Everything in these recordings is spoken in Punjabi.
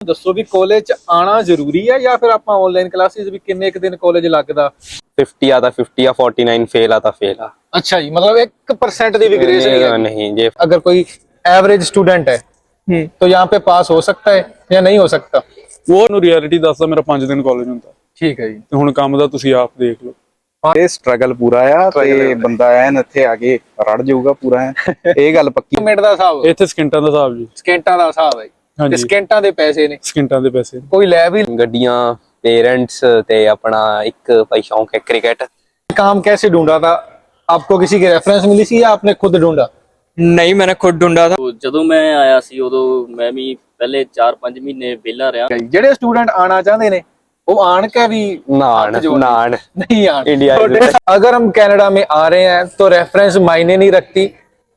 ਦੱਸੋ ਵੀ ਕਾਲਜ ਚ ਆਣਾ ਜ਼ਰੂਰੀ ਹੈ ਜਾਂ ਫਿਰ ਆਪਾਂ ਆਨਲਾਈਨ ਕਲਾਸਿਸ ਵੀ ਕਿੰਨੇ ਇੱਕ ਦਿਨ ਕਾਲਜ ਲੱਗਦਾ 50 आता 50 या 49 फेल आता फेल आ ਅੱਛਾ ਜੀ ਮਤਲਬ 1% ਦੀ ਵੀ ਗ੍ਰੇਸ ਨਹੀਂ ਹੈ नहीं ये अगर कोई एवरेज स्टूडेंट है तो यहाँ पे पास हो सकता है या नहीं हो सकता ਉਹ ਨੂੰ ਰਿਐਲਿਟੀ ਦੱਸਦਾ ਮੇਰਾ 5 ਦਿਨ ਕਾਲਜ ਹੁੰਦਾ ठीक है जी ਤੇ ਹੁਣ ਕੰਮ ਦਾ ਤੁਸੀਂ ਆਪ ਦੇਖ ਲਓ ਇਹ ਸਟਰਗਲ ਪੂਰਾ ਆ ਤੇ ਬੰਦਾ ਐਨ ਇੱਥੇ ਆ ਕੇ ਰੜ ਜਾਊਗਾ ਪੂਰਾ ਐਨ। ਇਹ ਗੱਲ ਪੱਕੀ ਮਿੰਟ ਦਾ ਹਿਸਾਬ ਇੱਥੇ ਸਕਿੰਟਾਂ ਦਾ ਹਿਸਾਬ ਜੀ ਸਕਿੰਟਾਂ ਦਾ ਹਿਸਾਬ ਹੈ ਜੀ। ਤੇ ਹਾਂਜੀ ਸਕਿੰਟਾਂ ਦੇ ਪੈਸੇ ਨੇ ਸਕਿੰਟਾਂ ਦੇ ਪੈਸੇ ਕੋਈ ਲੈ ਵੀ ਗੱਡੀਆਂ ਪੇਰੈਂਟਸ ਤੇ ਆਪਣਾ ਇੱਕ ਭਾਈ ਸ਼ੌਂਕ ਹੈ ਕ੍ਰਿਕਟ काम कैसे ढूंढा था आपको किसी की रेफरेंस मिली थी या आपने खुद ढूंढा ਨਹੀਂ ਮੈਨੇ ਖੁਦ ਢੂੰਡਾ था ਜਦੋਂ ਮੈਂ ਆਇਆ ਸੀ ਉਦੋਂ ਮੈਂ ਵੀ ਪਹਿਲੇ 4-5 ਮਹੀਨੇ ਵਿਹਲਾ ਰਿਹਾ ਜਿਹੜੇ ਸਟੂਡੈਂਟ ਆਣਾ ਚਾਹੁੰਦੇ ਨੇ ਉਹ ਆਣ ਕੇ ਵੀ नान हाथ जोड़। नान नहीं आन इंडिया तो अगर हम कनाडा में आ रहे हैं तो रेफरेंस मायने नहीं रखती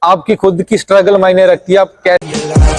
आपकी खुद की स्ट्रगल मायने रखती है आप कैसे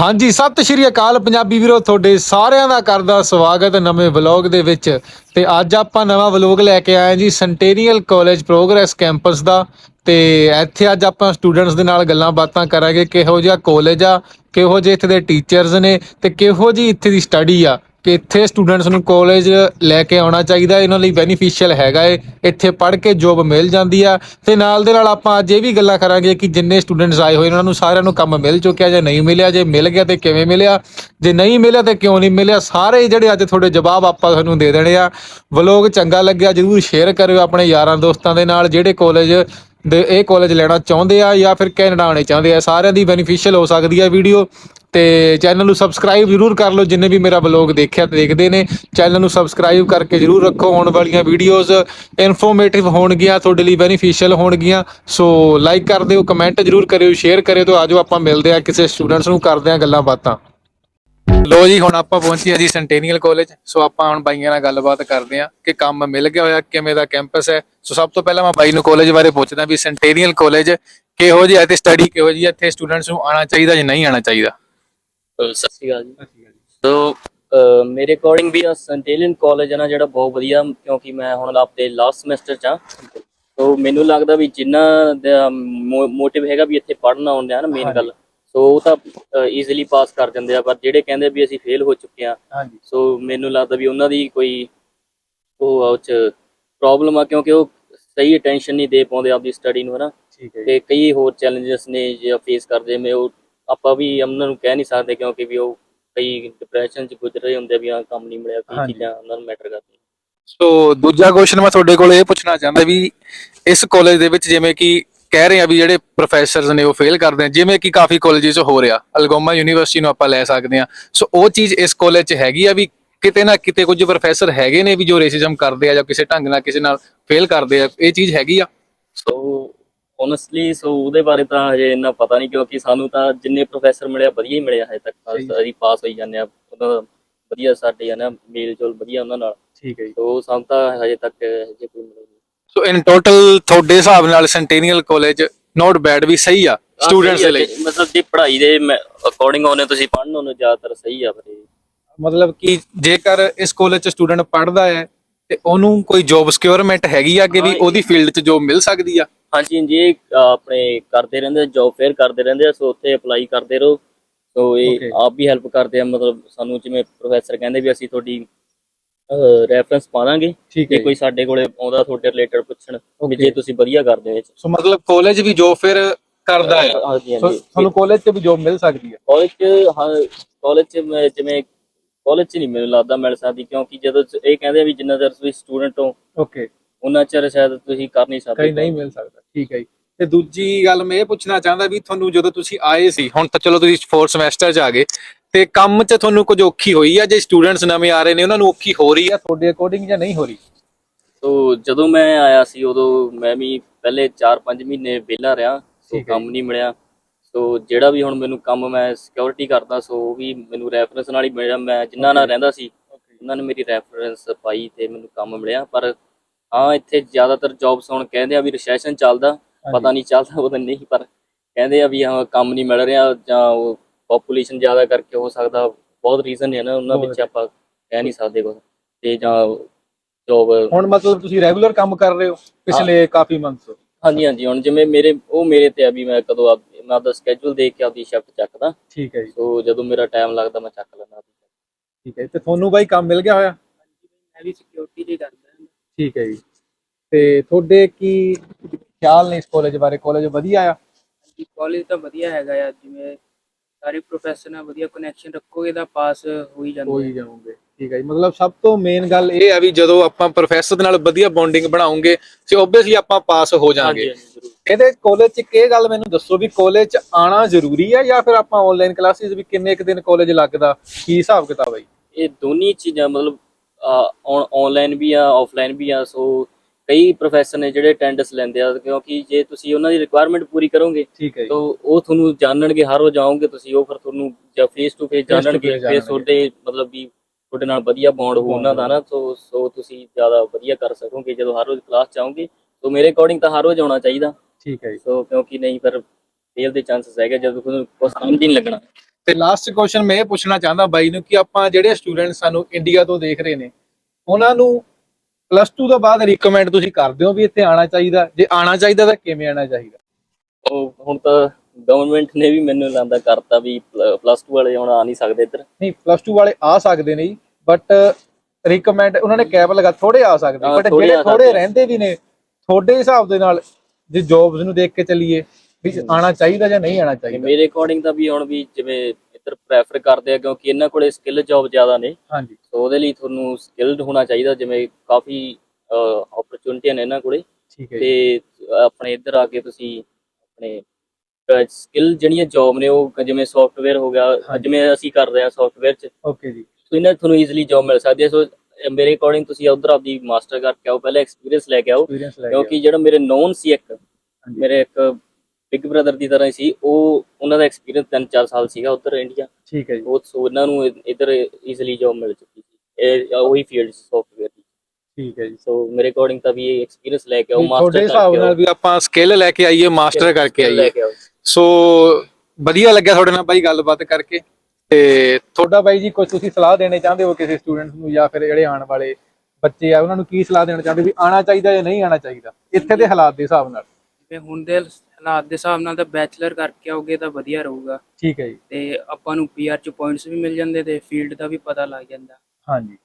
ਹਾਂਜੀ, ਸਤਿ ਸ਼੍ਰੀ ਅਕਾਲ ਪੰਜਾਬੀ ਵੀਰੋ, ਤੁਹਾਡੇ ਸਾਰਿਆਂ ਦਾ ਕਰਦਾ ਸਵਾਗਤ ਨਵੇਂ ਵਲੌਗ ਦੇ ਵਿੱਚ। ਤੇ ਅੱਜ ਆਪਾਂ ਨਵਾਂ ਵਲੌਗ ਲੈ ਕੇ ਆਏ ਜੀ ਸੈਂਟੇਰੀਅਲ ਕਾਲਜ ਪ੍ਰੋਗਰੈਸ ਕੈਂਪਸ ਦਾ। ਤੇ ਇੱਥੇ ਅੱਜ ਆਪਾਂ ਸਟੂਡੈਂਟਸ ਦੇ ਨਾਲ ਗੱਲਾਂ ਬਾਤਾਂ ਕਰਾਂਗੇ, ਕਿਹੋ ਜਿਹਾ ਕਾਲਜ ਆ, ਕਿਹੋ ਜਿਹੇ ਇੱਥੇ ਦੇ ਟੀਚਰਸ ਨੇ ਤੇ ਕਿਹੋ ਜੀ ਇੱਥੇ ਦੀ ਸਟੱਡੀ ਆ। ਕਿ ਇੱਥੇ ਸਟੂਡੈਂਟਸ ਨੂੰ ਕਾਲਜ ਲੈ ਕੇ ਆਉਣਾ ਚਾਹੀਦਾ, ਇਹਨਾਂ ਲਈ ਬੈਨੀਫੀਸ਼ੀਅਲ ਹੈਗਾ ਏ। ਇੱਥੇ ਪੜ੍ਹ ਕੇ ਜੋਬ ਮਿਲ ਜਾਂਦੀ ਆ। ਤੇ ਨਾਲ ਦੇ ਨਾਲ ਆਪਾਂ ਅੱਜ ਇਹ ਵੀ ਗੱਲਾਂ ਕਰਾਂਗੇ ਕਿ ਜਿੰਨੇ ਸਟੂਡੈਂਟਸ ਆਏ ਹੋਏ ਉਹਨਾਂ ਨੂੰ ਸਾਰਿਆਂ ਨੂੰ ਕੰਮ ਮਿਲ ਚੁੱਕਿਆ ਜਾਂ ਨਹੀਂ ਮਿਲਿਆ, ਜੇ ਮਿਲ ਗਿਆ ਤੇ ਕਿਵੇਂ ਮਿਲਿਆ? ਜੇ ਨਹੀਂ ਮਿਲਿਆ ਤੇ ਕਿਉਂ ਨਹੀਂ ਮਿਲਿਆ? ਸਾਰੇ ਜਿਹੜੇ ਅੱਜ ਤੁਹਾਡੇ ਜਵਾਬ ਆਪਾਂ ਤੁਹਾਨੂੰ ਦੇ ਦੇਣੇ ਆ। ਵਲੋਗ ਚੰਗਾ ਲੱਗਿਆ, ਜਰੂਰ ਸ਼ੇਅਰ ਕਰਿਓ ਆਪਣੇ ਯਾਰਾਂ ਦੋਸਤਾਂ ਦੇ ਨਾਲ, ਜਿਹੜੇ ਕਾਲਜ ਦੇ, ਇਹ ਕਾਲਜ ਲੈਣਾ ਚਾਹੁੰਦੇ ਆ ਜਾਂ ਫਿਰ ਕੈਨੇਡਾ ਆਉਣੇ ਚਾਹੁੰਦੇ ਆ। ਸਾਰਿਆਂ ਦੀ ਬੈਨੀਫੀਸ਼ੀਅਲ ਹੋ ਸਕਦੀ ਹੈ ਵੀਡੀਓ ਤੇ ਚੈਨਲ ਨੂੰ ਸਬਸਕ੍ਰਾਈਬ ਜ਼ਰੂਰ ਕਰ ਲਓ, ਜਿੰਨੇ ਵੀ ਮੇਰਾ ਵਲੌਗ ਦੇਖਿਆ ਤੇ ਦੇਖਦੇ ਨੇ, ਚੈਨਲ ਨੂੰ ਸਬਸਕ੍ਰਾਈਬ ਕਰਕੇ ਜ਼ਰੂਰ ਰੱਖੋ। ਆਉਣ ਵਾਲੀਆਂ ਵੀਡੀਓਜ਼ ਇਨਫੋਰਮੇਟਿਵ ਹੋਣਗੀਆਂ, ਤੁਹਾਡੇ ਲਈ ਬੈਨੀਫੀਸ਼ੀਅਲ ਹੋਣਗੀਆਂ ਸੋ ਲਾਈਕ ਕਰ ਦਿਓ ਕਮੈਂਟ ਜ਼ਰੂਰ ਕਰਿਓ ਸ਼ੇਅਰ ਕਰਿਓ ਤਾਂ ਆਜੋ ਆਪਾਂ ਮਿਲਦੇ ਆ ਕਿਸੇ ਸਟੂਡੈਂਟਸ ਨੂੰ, ਕਰਦੇ ਆ ਗੱਲਾਂ ਬਾਤਾਂ। ਲੋ ਜੀ, ਹੁਣ ਆਪਾਂ ਪਹੁੰਚੇ ਆ ਜੀ ਸੈਂਟੇਨੀਅਲ ਕਾਲਜ ਸੋ ਆਪਾਂ ਹੁਣ ਬਾਈਆਂ ਨਾਲ ਗੱਲਬਾਤ ਕਰਦੇ ਆ ਕਿ ਕੰਮ ਮਿਲ ਗਿਆ ਹੋਇਆ, ਕਿਵੇਂ ਦਾ ਕੈਂਪਸ ਹੈ। ਸੋ ਸਭ ਤੋਂ ਪਹਿਲਾਂ ਮੈਂ ਬਾਈ ਨੂੰ ਕਾਲਜ ਬਾਰੇ ਪੁੱਛਦਾ ਵੀ ਸੈਂਟੇਨੀਅਲ ਕਾਲਜ ਕਿਹੋ ਜਿਹਾ ਹੈ ਤੇ ਸਟੱਡੀ ਕਿਹੋ ਜਿਹੀ ਹੈ, ਇੱਥੇ ਸਟੂਡੈਂਟਸ ਨੂੰ ਆਉਣਾ ਚਾਹੀਦਾ ਜਾਂ ਨਹੀਂ ਆਉਣਾ ਚਾਹੀਦਾ। ਅਹ ਸਤਿ ਸ਼੍ਰੀ ਅਕਾਲ ਜੀ। ਸੋ ਅਹ ਮੇਰੇ ਅਕੋਰਡਿੰਗ ਵੀ ਸੈਂਟੇਲੀਅਨ ਕਾਲਜ ਹੈ ਨਾ ਜਿਹੜਾ ਬਹੁਤ ਵਧੀਆ ਕਿਉਂਕਿ ਮੈਂ ਹੁਣ ਆਪਣੇ ਲਾਸਟ ਸਮੈਸਟਰ ਚ ਆ। ਸੋ ਮੈਨੂੰ ਲੱਗਦਾ ਵੀ ਜਿੰਨਾ ਦਾ ਮੋਟਿਵ ਹੈਗਾ ਵੀ ਇੱਥੇ ਪੜ੍ਹਨਾ ਆਉਂਦੇ ਆ ਨਾ ਮੇਨ ਗੱਲ। ਸੋ ਉਹ ਤਾਂ ਈਜ਼ੀਲੀ ਪਾਸ ਕਰ ਜਾਂਦੇ ਆ ਪਰ ਜਿਹੜੇ ਕਹਿੰਦੇ ਵੀ ਅਸੀਂ ਫੇਲ ਹੋ ਚੁੱਕੇ ਆ ਹਾਂਜੀ। ਸੋ ਮੈਨੂੰ ਲੱਗਦਾ ਵੀ ਉਹਨਾਂ ਦੀ ਕੋਈ ਉਹ ਆ ਉਹ ਚ ਪ੍ਰੋਬਲਮ ਆ ਕਿਉਂਕਿ ਉਹ ਸਹੀ ਅਟੈਂਸ਼ਨ ਨਹੀਂ ਦੇ ਪਾਉਂਦੇ ਆਪਦੀ ਸਟੱਡੀ ਨੂੰ ਹਨਾ ਠੀਕ ਹੈ ਤੇ ਕਈ ਹੋਰ ਚੈਲੰਜਸ ਨੇ ਜੇ ਫੇਸ ਕਰਦੇ ਮੈਂ ਉਹ ਆਪਾਂ ਵੀ ਉਹਨਾਂ ਨੂੰ ਕਹਿ ਨਹੀਂ ਸਕਦੇ ਕਿਉਂਕਿ ਵੀ ਉਹ ਕਈ ਡਿਪਰੈਸ਼ਨ ਚ ਗੁਜ਼ਰ ਰਹੇ ਹੁੰਦੇ ਆ ਵੀ ਆ ਕੰਮ ਨਹੀਂ ਮਿਲਿਆ ਕਈ ਹਾਂਜੀ। ਚੀਜ਼ਾਂ ਉਹਨਾਂ ਨੂੰ ਮੈਟਰ ਕਰਦੀਆਂ। ਸੋ ਦੂਜਾ ਕੁਐਸਚਨ ਮੈਂ ਤੁਹਾਡੇ ਕੋਲ ਇਹ ਪੁੱਛਣਾ ਚਾਹੁੰਦਾ ਵੀ ਇਸ ਕਾਲਜ ਦੇ ਵਿੱਚ ਜਿਵੇਂ ਕਿ ਕਹਿ ਰਹੇ ਆ ਵੀ ਜਿਹੜੇ ਪ੍ਰੋਫੈਸਰਸ ਨੇ ਉਹ ਫੇਲ ਕਰਦੇ ਆ ਜਿਵੇਂ ਕਿ ਕਾਫੀ ਕਾਲਜਿਸ 'ਚ ਹੋ ਰਿਹਾ ਅਲਗੋਮਾ ਯੂਨੀਵਰਸਿਟੀ ਨੂੰ ਆਪਾਂ ਲੈ ਸਕਦੇ ਆ। ਸੋ ਉਹ ਚੀਜ਼ ਇਸ ਕਾਲਜ 'ਚ ਹੈਗੀ ਆ ਵੀ ਕਿਤੇ ਨਾ ਕਿਤੇ ਕੁਝ ਪ੍ਰੋਫੈਸਰ ਹੈਗੇ ਨੇ ਵੀ ਜੋ ਰੇਸਿਜ਼ਮ ਕਰਦੇ ਆ ਜਾਂ ਕਿਸੇ ਢੰਗ ਨਾਲ ਕਿਸੇ ਨਾਲ ਫੇਲ ਕਰਦੇ ਆ ਇਹ ਚੀਜ਼ ਹੈਗੀ ਆ? ਸੋ ਓਨੈਸਟਲੀ ਸੋ ਉਹਦੇ ਬਾਰੇ ਤਾਂ ਹਜੇ ਇੰਨਾ ਪਤਾ ਨਹੀਂ ਕਿਉਂਕਿ ਸਾਨੂੰ ਤਾਂ ਜਿੰਨੇ ਪ੍ਰੋਫੈਸਰ ਮਿਲਿਆ ਵਧੀਆ ਹੀ ਮਿਲਿਆ ਹਜੇ ਤੱਕ। ਅਸੀਂ ਪਾਸ ਹੋਈ ਜਾਂਦੇ ਆ ਉਹਨਾਂ ਦਾ ਵਧੀਆ ਸਾਡੇ ਆ ਨਾ ਮੇਲ ਜੋਲ ਵਧੀਆ ਉਹਨਾਂ ਨਾਲ। ਠੀਕ ਹੈ ਜੀ। ਸੋ ਸਾਨੂੰ ਤਾਂ ਹਜੇ ਤੱਕ ਹਜੇ ਕੋਈ ਮਿਲਿਆ ਨਹੀਂ। ਸੋ ਇਨ ਟੋਟਲ ਤੁਹਾਡੇ ਹਿਸਾਬ ਨਾਲ ਸੈਂਟੇਨੀਅਲ ਕਾਲਜ ਨਾਟ ਬੈਡ ਵੀ ਸਹੀ ਆ ਸਟੂਡੈਂਟਸ ਦੇ ਲਈ? ਮਤਲਬ ਜੇ ਪੜ੍ਹਾਈ ਦੇ ਅਕੋਰਡਿੰਗ ਉਹਨੇ ਤੁਸੀਂ ਪੜ੍ਹਨ ਉਹਨੂੰ ਜ਼ਿਆਦਾਤਰ ਸਹੀ ਆ ਇਹ। ਮਤਲਬ ਕਿ ਜੇਕਰ ਇਸ ਕਾਲਜ 'ਚ ਸਟੂਡੈਂਟ ਪੜ੍ਹਦਾ ਹੈ ਤੇ ਉਹਨੂੰ ਕੋਈ ਜੌਬ ਸਿਕਿਉਰਮੈਂਟ ਹੈਗੀ ਆ ਕਿ ਵੀ ਉਹਦੀ ਫੀਲਡ 'ਚ ਜੌਬ ਮਿਲ ਸਕਦੀ ਆ? ਹਾਂਜੀ ਜੀ ਆਪਣੇ ਕਰਦੇ ਰਹਿੰਦੇ ਜੌਬ ਫੇਅਰ ਕਰਦੇ ਰਹਿੰਦੇ ਆ ਸੋ ਉੱਥੇ ਅਪਲਾਈ ਕਰਦੇ ਰਹੋ ਸੋ ਇਹ. ਆਪ ਵੀ ਹੈਲਪ ਕਰਦੇ ਆ ਮਤਲਬ ਸਾਨੂੰ ਜਿਵੇਂ ਪ੍ਰੋਫੈਸਰ ਕਹਿੰਦੇ ਵੀ ਅਸੀਂ ਤੁਹਾਡੀ ਰੈਫਰੈਂਸ ਪਾ ਦਾਂਗੇ ਜੇ ਕੋਈ ਸਾਡੇ ਕੋਲੇ ਆਉਂਦਾ ਤੁਹਾਡੇ ਰਿਲੇਟਡ ਪੁੱਛਣ ਵੀ. ਜੇ ਤੁਸੀਂ ਵਧੀਆ ਕਰਦੇ ਹੋ। ਸੋ ਮਤਲਬ ਕਾਲਜ ਵੀ ਜੌਬ ਫਿਰ ਕਰਦਾ ਹੈ ਹਾਂਜੀ ਸੋ ਹਾਂਜੀ ਤੁਹਾਨੂੰ ਕਾਲਜ 'ਚ ਵੀ ਜੌਬ ਮਿਲ ਸਕਦੀ ਹੈ ਕਾਲਜ ਚ ਹਾਂ ਕਾਲਜ ਚ ਜਿਵੇਂ ਕਾਲਜ ਚ ਨਹੀਂ ਮੈਨੂੰ ਲੱਗਦਾ ਮਿਲ ਸਕਦੀ ਕਿਉਂਕਿ ਜਦੋਂ ਇਹ ਕਹਿੰਦੇ ਆ ਵੀ ਜਿੰਨਾ ਚਿਰ ਤੁਸੀਂ ਸਟੂਡੈਂਟ ਹੋ ਓਕੇ ਉਹਨਾਂ ਚਿਰ ਸ਼ਾਇਦ ਤੁਸੀਂ ਕਰ ਨਹੀਂ ਸਕਦੇ ਕਈ ਨਹੀਂ ਮਿਲ ਸਕਦਾ। ਠੀਕ ਹੈ ਜੀ। ਤੇ ਦੂਜੀ ਗੱਲ ਮੈਂ ਇਹ ਪੁੱਛਣਾ ਚਾਹੁੰਦਾ ਵੀ ਤੁਹਾਨੂੰ ਜਦੋਂ ਤੁਸੀਂ ਆਏ ਸੀ ਹੁਣ ਤਾਂ ਚਲੋ ਤੁਸੀਂ 4 ਸਮੈਸਟਰ 'ਚ ਆ ਗਏ ਤੇ ਕੰਮ 'ਚ ਤੁਹਾਨੂੰ ਕੁਝ ਔਖੀ ਹੋਈ ਆ? ਜੇ ਸਟੂਡੈਂਟਸ ਨਵੇਂ ਆ ਰਹੇ ਨੇ ਉਹਨਾਂ ਨੂੰ ਔਖੀ ਹੋ ਰਹੀ ਆ? ਤੁਹਾਡੇ ਅਕੋਰਡਿੰਗ ਜਾਂ ਨਹੀਂ ਹੋ ਰਹੀ? ਸੋ ਜਦੋਂ ਮੈਂ ਆਇਆ ਸੀ ਉਦੋਂ ਮੈਂ ਵੀ ਪਹਿਲੇ 4-5 ਮਹੀਨੇ ਵਿਹਲਾ ਰਿਹਾ ਸੋ ਕੰਮ ਨਹੀਂ ਮਿਲਿਆ। ਸੋ ਜਿਹੜਾ ਵੀ ਹੁਣ ਮੈਨੂੰ ਕੰਮ ਮੈਂ ਸਿਕਿਉਰਿਟੀ ਕਰਦਾ ਸੋ ਉਹ ਵੀ ਮੈਨੂੰ ਰੈਫਰੈਂਸ ਨਾਲ ਹੀ ਮਿਲਿਆ। ਮੈਂ ਜਿਨ੍ਹਾਂ ਨਾਲ ਰਹਿੰਦਾ ਸੀ ਉਹਨਾਂ ਨੇ ਮੇਰੀ ਰੈਫਰੈਂਸ ਪਾਈ ਤੇ ਮੈਨੂੰ ਕੰਮ ਮਿਲਿਆ। ਪਰ ਹਾਂ ਇੱਥੇ ਜ਼ਿਆਦਾਤਰ ਜੌਬਸ ਹੁਣ ਕਹਿੰਦੇ ਆ ਵੀ ਰਿਸੈਸ਼ਨ ਚੱਲਦਾ ਪਤਾ ਨਹੀਂ ਚੱਲਦਾ ਉਹ ਤਾਂ ਨਹੀਂ ਪਰ ਕਹਿੰਦੇ ਆ ਵੀ ਹਾਂ ਕੰਮ ਨਹੀਂ ਮਿਲ ਰਿਹਾ ਜਾਂ ਉਹ ਪੋਪੂਲੇਸ਼ਨ ਜ਼ਿਆਦਾ ਕਰਕੇ ਹੋ ਸਕਦਾ ਬਹੁਤ ਰੀਜ਼ਨ ਹੈ ਨਾ ਉਹਨਾਂ ਵਿੱਚ ਆਪਾਂ ਕਹਿ ਨਹੀਂ ਸਕਦੇ ਕੁਝ ਤੇ ਜਾਂ ਜੋਬ ਹੁਣ ਮਤਲਬ ਤੁਸੀਂ ਰੈਗੂਲਰ ਕੰਮ ਕਰ ਰਹੇ ਹੋ ਪਿਛਲੇ ਕਾਫੀ ਮੰਥਸ ਹਾਂਜੀ ਹਾਂਜੀ ਹੁਣ ਜਿਵੇਂ ਮੇਰੇ ਉਹ ਮੇਰੇ ਤੇ ਆ ਵੀ ਮੈਂ ਕਦੋਂ ਆਪ ਮੈਂ ਆਪਦਾ ਸਕੇਜੂਲ ਦੇਖ ਕੇ ਆਪਦੀ ਸ਼ਿਫਟ ਚੱਕਦਾ। ਠੀਕ ਹੈ ਜੀ। ਸੋ ਜਦੋਂ ਮੇਰਾ ਟਾਈਮ ਲੱਗਦਾ ਮੈਂ ਚੱਕ ਲੈਂਦਾ ਠੀਕ ਹੈ ਤੇ ਤੁਹਾਨੂੰ ਬਾਈ ਕੰਮ ਮਿਲ ਗਿਆ ਹੋਇਆ? ਮੈਂ ਵੀ ਸਿਕਿਉਰਿਟੀ ਦੀ ਕਰਦਾ ਠੀਕ ਹੈ ਜੀ। ਤੇ ਤੁਹਾਡੇ ਕੀ ਖਿਆਲ ਨੇ ਇਸ ਕਾਲਜ ਬਾਰੇ? ਕਾਲਜ ਵਧੀਆ ਆ? ਜੀ ਕਾਲਜ ਤਾਂ ਵਧੀਆ ਹੈਗਾ ਆ। ਜਿਵੇਂ ਸਾਰੇ ਪ੍ਰੋਫੈਸਰ ਨਾਲ ਵਧੀਆ ਕਨੈਕਸ਼ਨ ਰੱਖੋਗੇ ਤਾਂ ਪਾਸ ਹੋ ਹੀ ਜਾਂਦਾ ਹੋ ਹੀ ਜਾਓਗੇ। ਠੀਕ ਹੈ ਜੀ। ਮਤਲਬ ਸਭ ਤੋਂ ਮੇਨ ਗੱਲ ਇਹ ਹੈ ਵੀ ਜਦੋਂ ਆਪਾਂ ਪ੍ਰੋਫੈਸਰ ਦੇ ਨਾਲ ਵਧੀਆ ਬੌਂਡਿੰਗ ਬਣਾਉਂਗੇ ਤੇ ਓਬਵੀਅਸਲੀ ਆਪਾਂ ਪਾਸ ਹੋ ਜਾਾਂਗੇ। ਇਹਦੇ ਕਾਲਜ 'ਚ ਇਹ ਗੱਲ ਮੈਨੂੰ ਦੱਸੋ ਵੀ ਕਾਲਜ 'ਚ ਆਣਾ ਜ਼ਰੂਰੀ ਹੈ ਜਾਂ ਫਿਰ ਆਪਾਂ ਆਨਲਾਈਨ ਕਲਾਸਿਸ ਵੀ ਕਿੰਨੇ ਇੱਕ ਦਿਨ ਕਾਲਜ ਲੱਗਦਾ? ਕੀ ਹਿਸਾਬ ਕਿਤਾਬ ਹੈ ਇਹ ਦੋਨੀ ਚੀਜ਼ਾਂ ਮਤਲਬ ਆਨਲਾਈਨ ਵੀ ਆ ਆਫਲਾਈਨ ਵੀ ਆ ਸੋ ਕਈ ਪ੍ਰੋਫੈਸਰ ਨੇ ਜਿਹੜੇ ਅਟੈਂਡੈਂਸ ਲੈਂਦੇ ਆ ਕਿਉਂਕਿ ਜੇ ਤੁਸੀਂ ਉਹਨਾਂ ਦੀ ਰਿਕੁਆਇਰਮੈਂਟ ਪੂਰੀ ਕਰੋਗੇ ਠੀਕ ਹੈ ਜੀ। ਤਾਂ ਉਹ ਤੁਹਾਨੂੰ ਜਾਣਨਗੇ ਹਰ ਰੋਜ਼ ਆਓਗੇ ਤੁਸੀਂ ਉਹ ਫਿਰ ਤੁਹਾਨੂੰ ਜਾਂ ਫੇਸ ਟੂ ਫੇਸ ਜਾਣਨਗੇ ਜਾਣਨਗੇ। ਤੁਹਾਡੇ ਮਤਲਬ ਵੀ ਤੁਹਾਡੇ ਨਾਲ ਵਧੀਆ ਬੌਂਡ ਹੋ ਉਹਨਾਂ ਦਾ ਨਾ ਸੋ ਸੋ ਤੁਸੀਂ ਜ਼ਿਆਦਾ ਵਧੀਆ ਕਰ ਸਕੋਗੇ ਜਦੋਂ ਹਰ ਰੋਜ਼ ਕਲਾਸ ਚ ਆਓਗੇ ਸੋ ਮੇਰੇ ਅਕੋਰਡਿੰਗ ਤਾਂ ਹਰ ਰੋਜ਼ ਆਉਣਾ ਚਾਹੀਦਾ। ਠੀਕ ਹੈ ਜੀ। ਸੋ ਕਿਉਂਕਿ ਨਹੀਂ ਫਿਰ ਫੇਲ ਦੇ ਚਾਂਸਸ ਹੈਗੇ ਜਦੋਂ ਤੁਹਾਨੂੰ ਕੁਝ ਸਮਝ ਹੀ ਨਹੀਂ ਲੱਗਣਾ। ਤੇ ਲਾਸਟ ਕੁਐਸਚਨ ਮੈਂ ਇਹ ਪੁੱਛਣਾ ਚਾਹੁੰਦਾ ਬਾਈ ਨੂੰ ਕਿ ਆਪਾਂ ਜਿਹੜੇ ਸਟੂਡੈਂਟ ਸਾਨੂੰ ਇੰਡੀਆ ਤੋਂ ਦੇਖ ਰਹੇ ਨੇ ਉਹਨਾਂ ਨੂੰ ਪਲੱਸ 2 ਤੋਂ ਬਾਅਦ ਰਿਕਮੈਂਡ ਤੁਸੀਂ ਕਰਦੇ ਹੋ ਵੀ ਇੱਥੇ ਆਣਾ ਚਾਹੀਦਾ ਜੇ ਆਣਾ ਚਾਹੀਦਾ ਤਾਂ ਕਿਵੇਂ ਆਣਾ ਚਾਹੀਦਾ? ਉਹ ਹੁਣ ਤਾਂ ਗਵਰਨਮੈਂਟ ਨੇ ਵੀ ਮੈਨੂੰ ਲੱਗਦਾ ਕਰਤਾ ਵੀ ਪਲੱਸ 2 ਵਾਲੇ ਹੁਣ ਆ ਨਹੀਂ ਸਕਦੇ ਇੱਧਰ। ਨਹੀਂ ਪਲੱਸ 2 ਵਾਲੇ ਆ ਸਕਦੇ ਨੇ ਬਟ ਰਿਕਮੈਂਡ ਉਹਨਾਂ ਨੇ ਕੈਪ ਲਗਾ ਥੋੜੇ ਆ ਸਕਦੇ ਬਟ ਜਿਹੜੇ ਥੋੜੇ। ਰਹਿੰਦੇ ਵੀ ਨੇ ਤੁਹਾਡੇ ਹਿਸਾਬ ਦੇ ਨਾਲ ਜੇ ਜੌਬਸ ਨੂੰ ਦੇਖ ਕੇ ਚੱਲੀਏ। ਵੀ ਆਣਾ ਚਾਹੀਦਾ ਜਾਂ ਨਹੀਂ ਆਣਾ ਤੇ ਚਾਹੀਦਾ। ਮੇਰੇ ਅਕੋਰਡਿੰਗ ਤਾਂ ਵੀ ਹੁਣ ਵੀ ਜਿਵੇਂ ਇੱਧਰ ਪ੍ਰੈਫਰ ਕਰਦੇ ਆ ਕਿਉਂਕਿ ਇਹਨਾਂ ਕੋਲੇ ਸਕਿੱਲ ਜੌਬ ਜ਼ਿਆਦਾ ਨੇ। ਹਾਂਜੀ। ਸੋ ਉਹਦੇ ਲਈ ਤੁਹਾਨੂੰ ਸਕਿੱਲਡ ਹੋਣਾ ਚਾਹੀਦਾ ਜਿਵੇਂ ਕਾਫੀ ਓਪਰਚੁਨਿਟੀਆਂ ਨੇ ਇਹਨਾਂ ਕੋਲੇ। ਠੀਕ ਹੈ ਜੀ। ਤੇ ਆਪਣੇ ਇੱਧਰ ਆ ਕੇ ਤੁਸੀਂ ਆਪਣੇ ਸਕਿੱਲ ਜਿਹੜੀਆਂ ਜੌਬ ਨੇ ਉਹ ਜਿਵੇਂ ਸੌਫਟਵੇਅਰ ਹੋ ਗਿਆ ਹਾਂਜੀ। ਜਿਵੇਂ ਅਸੀਂ ਕਰ ਰਹੇ ਹਾਂ ਸੌਫਟਵੇਅਰ ਚ। ਓਕੇ ਜੀ। ਸੋ ਇਹਨਾਂ 'ਚ ਤੁਹਾਨੂੰ ਈਜ਼ੀਲੀ ਜੌਬ ਮਿਲ ਸਕਦੀ ਹੈ। ਸੋ ਮੇਰੇ ਅਕੋਰਡਿੰਗ ਤੁਸੀਂ ਉਧਰ ਆਪਦੀ ਮਾਸਟਰ ਕਰਕੇ ਆਓ ਪਹਿਲਾਂ ਐਕਸਪੀਰੀਅੰਸ ਲੈ ਕੇ ਆਓ। ਐਕਸਪੀਰੀਅੰਸ ਲੈ ਕਿਉਂਕਿ ਜਿਹੜਾ ਮੇਰੇ ਨੋਨ ਸੀ ਇੱਕ। ਮੇਰੇ ਇੱਕ ਬਿਗ ਬ੍ਰਦਰ ਦੀ ਤਰ੍ਹਾਂ ਹੀ ਸੀ। ਉਹ ਉਹਨਾਂ ਦਾ ਐਕਸਪੀਰੀਅੰਸ 3-4 ਸਾਲ ਸੀਗਾ ਉਧਰ ਇੰਡੀਆ ਠੀਕ ਹੈ ਜੀ। ਉਹ ਸੋ ਇਹਨਾਂ ਨੂੰ ਇੱਧਰ ਈਜ਼ੀਲੀ ਜੌਬ ਮਿਲ ਚੁੱਕੀ ਸੀ। ਇਹ ਉਹੀ ਫੀਲਡ ਸੌਫਟਵੇਅਰ ਦੀ। ਠੀਕ ਹੈ ਜੀ। ਸੋ ਮੇਰੇ ਅਕੋਰਡਿੰਗ ਤਾਂ ਵੀ ਇਹ ਐਕਸਪੀਰੀਅੰਸ ਲੈ ਕੇ ਆਓ ਮਾਸਟਰ ਤੁਹਾਡੇ ਹਿਸਾਬ ਨਾਲ ਵੀ ਆਪਾਂ ਸਕਿੱਲ ਲੈ ਕੇ ਆਈਏ ਮਾਸਟਰ ਕਰਕੇ ਆਈਏ। ਸੋ ਵਧੀਆ ਲੱਗਿਆ ਤੁਹਾਡੇ ਨਾਲ ਬਾਈ ਗੱਲਬਾਤ ਕਰਕੇ। ਤੇ ਤੁਹਾਡਾ ਬਾਈ ਜੀ ਕੋਈ ਤੁਸੀਂ ਸਲਾਹ ਦੇਣੇ ਚਾਹੁੰਦੇ ਹੋ ਕਿਸੇ ਸਟੂਡੈਂਟ ਨੂੰ ਜਾਂ ਫਿਰ ਜਿਹੜੇ ਆਉਣ ਵਾਲੇ ਬੱਚੇ ਆ ਉਹਨਾਂ ਨੂੰ ਕੀ ਸਲਾਹ ਦੇਣਾ ਚਾਹੁੰਦੇ ਵੀ ਆਣਾ ਚਾਹੀਦਾ ਜਾਂ ਨਹੀਂ ਆਣਾ ਚਾਹੀਦਾ? ਇੱਥੇ ਦੇ ਹਾਲਾਤ ਦੇ ਹਿਸਾਬ ਨਾਲ। ਜਿਵੇਂ ਹੁਣ ਦੇ ਹਾਲਾਤ ਦੇ ਹਿਸਾਬ ਨਾਲ ਤਾਂ ਬੈਚਲਰ ਕਰਕੇ ਆਓਗੇ ਤਾਂ ਵਧੀਆ ਰਹੂਗਾ। ਠੀਕ ਹੈ ਜੀ। ਤੇ ਆਪਾਂ ਨੂੰ ਪੀਆਰ ਚ ਪੁਆਇੰਟਸ ਵੀ ਮਿਲ ਜਾਂਦੇ ਤੇ ਫੀਲਡ ਦਾ ਵੀ ਪਤਾ ਲੱਗ ਜਾਂਦਾ। ਹਾਂਜੀ।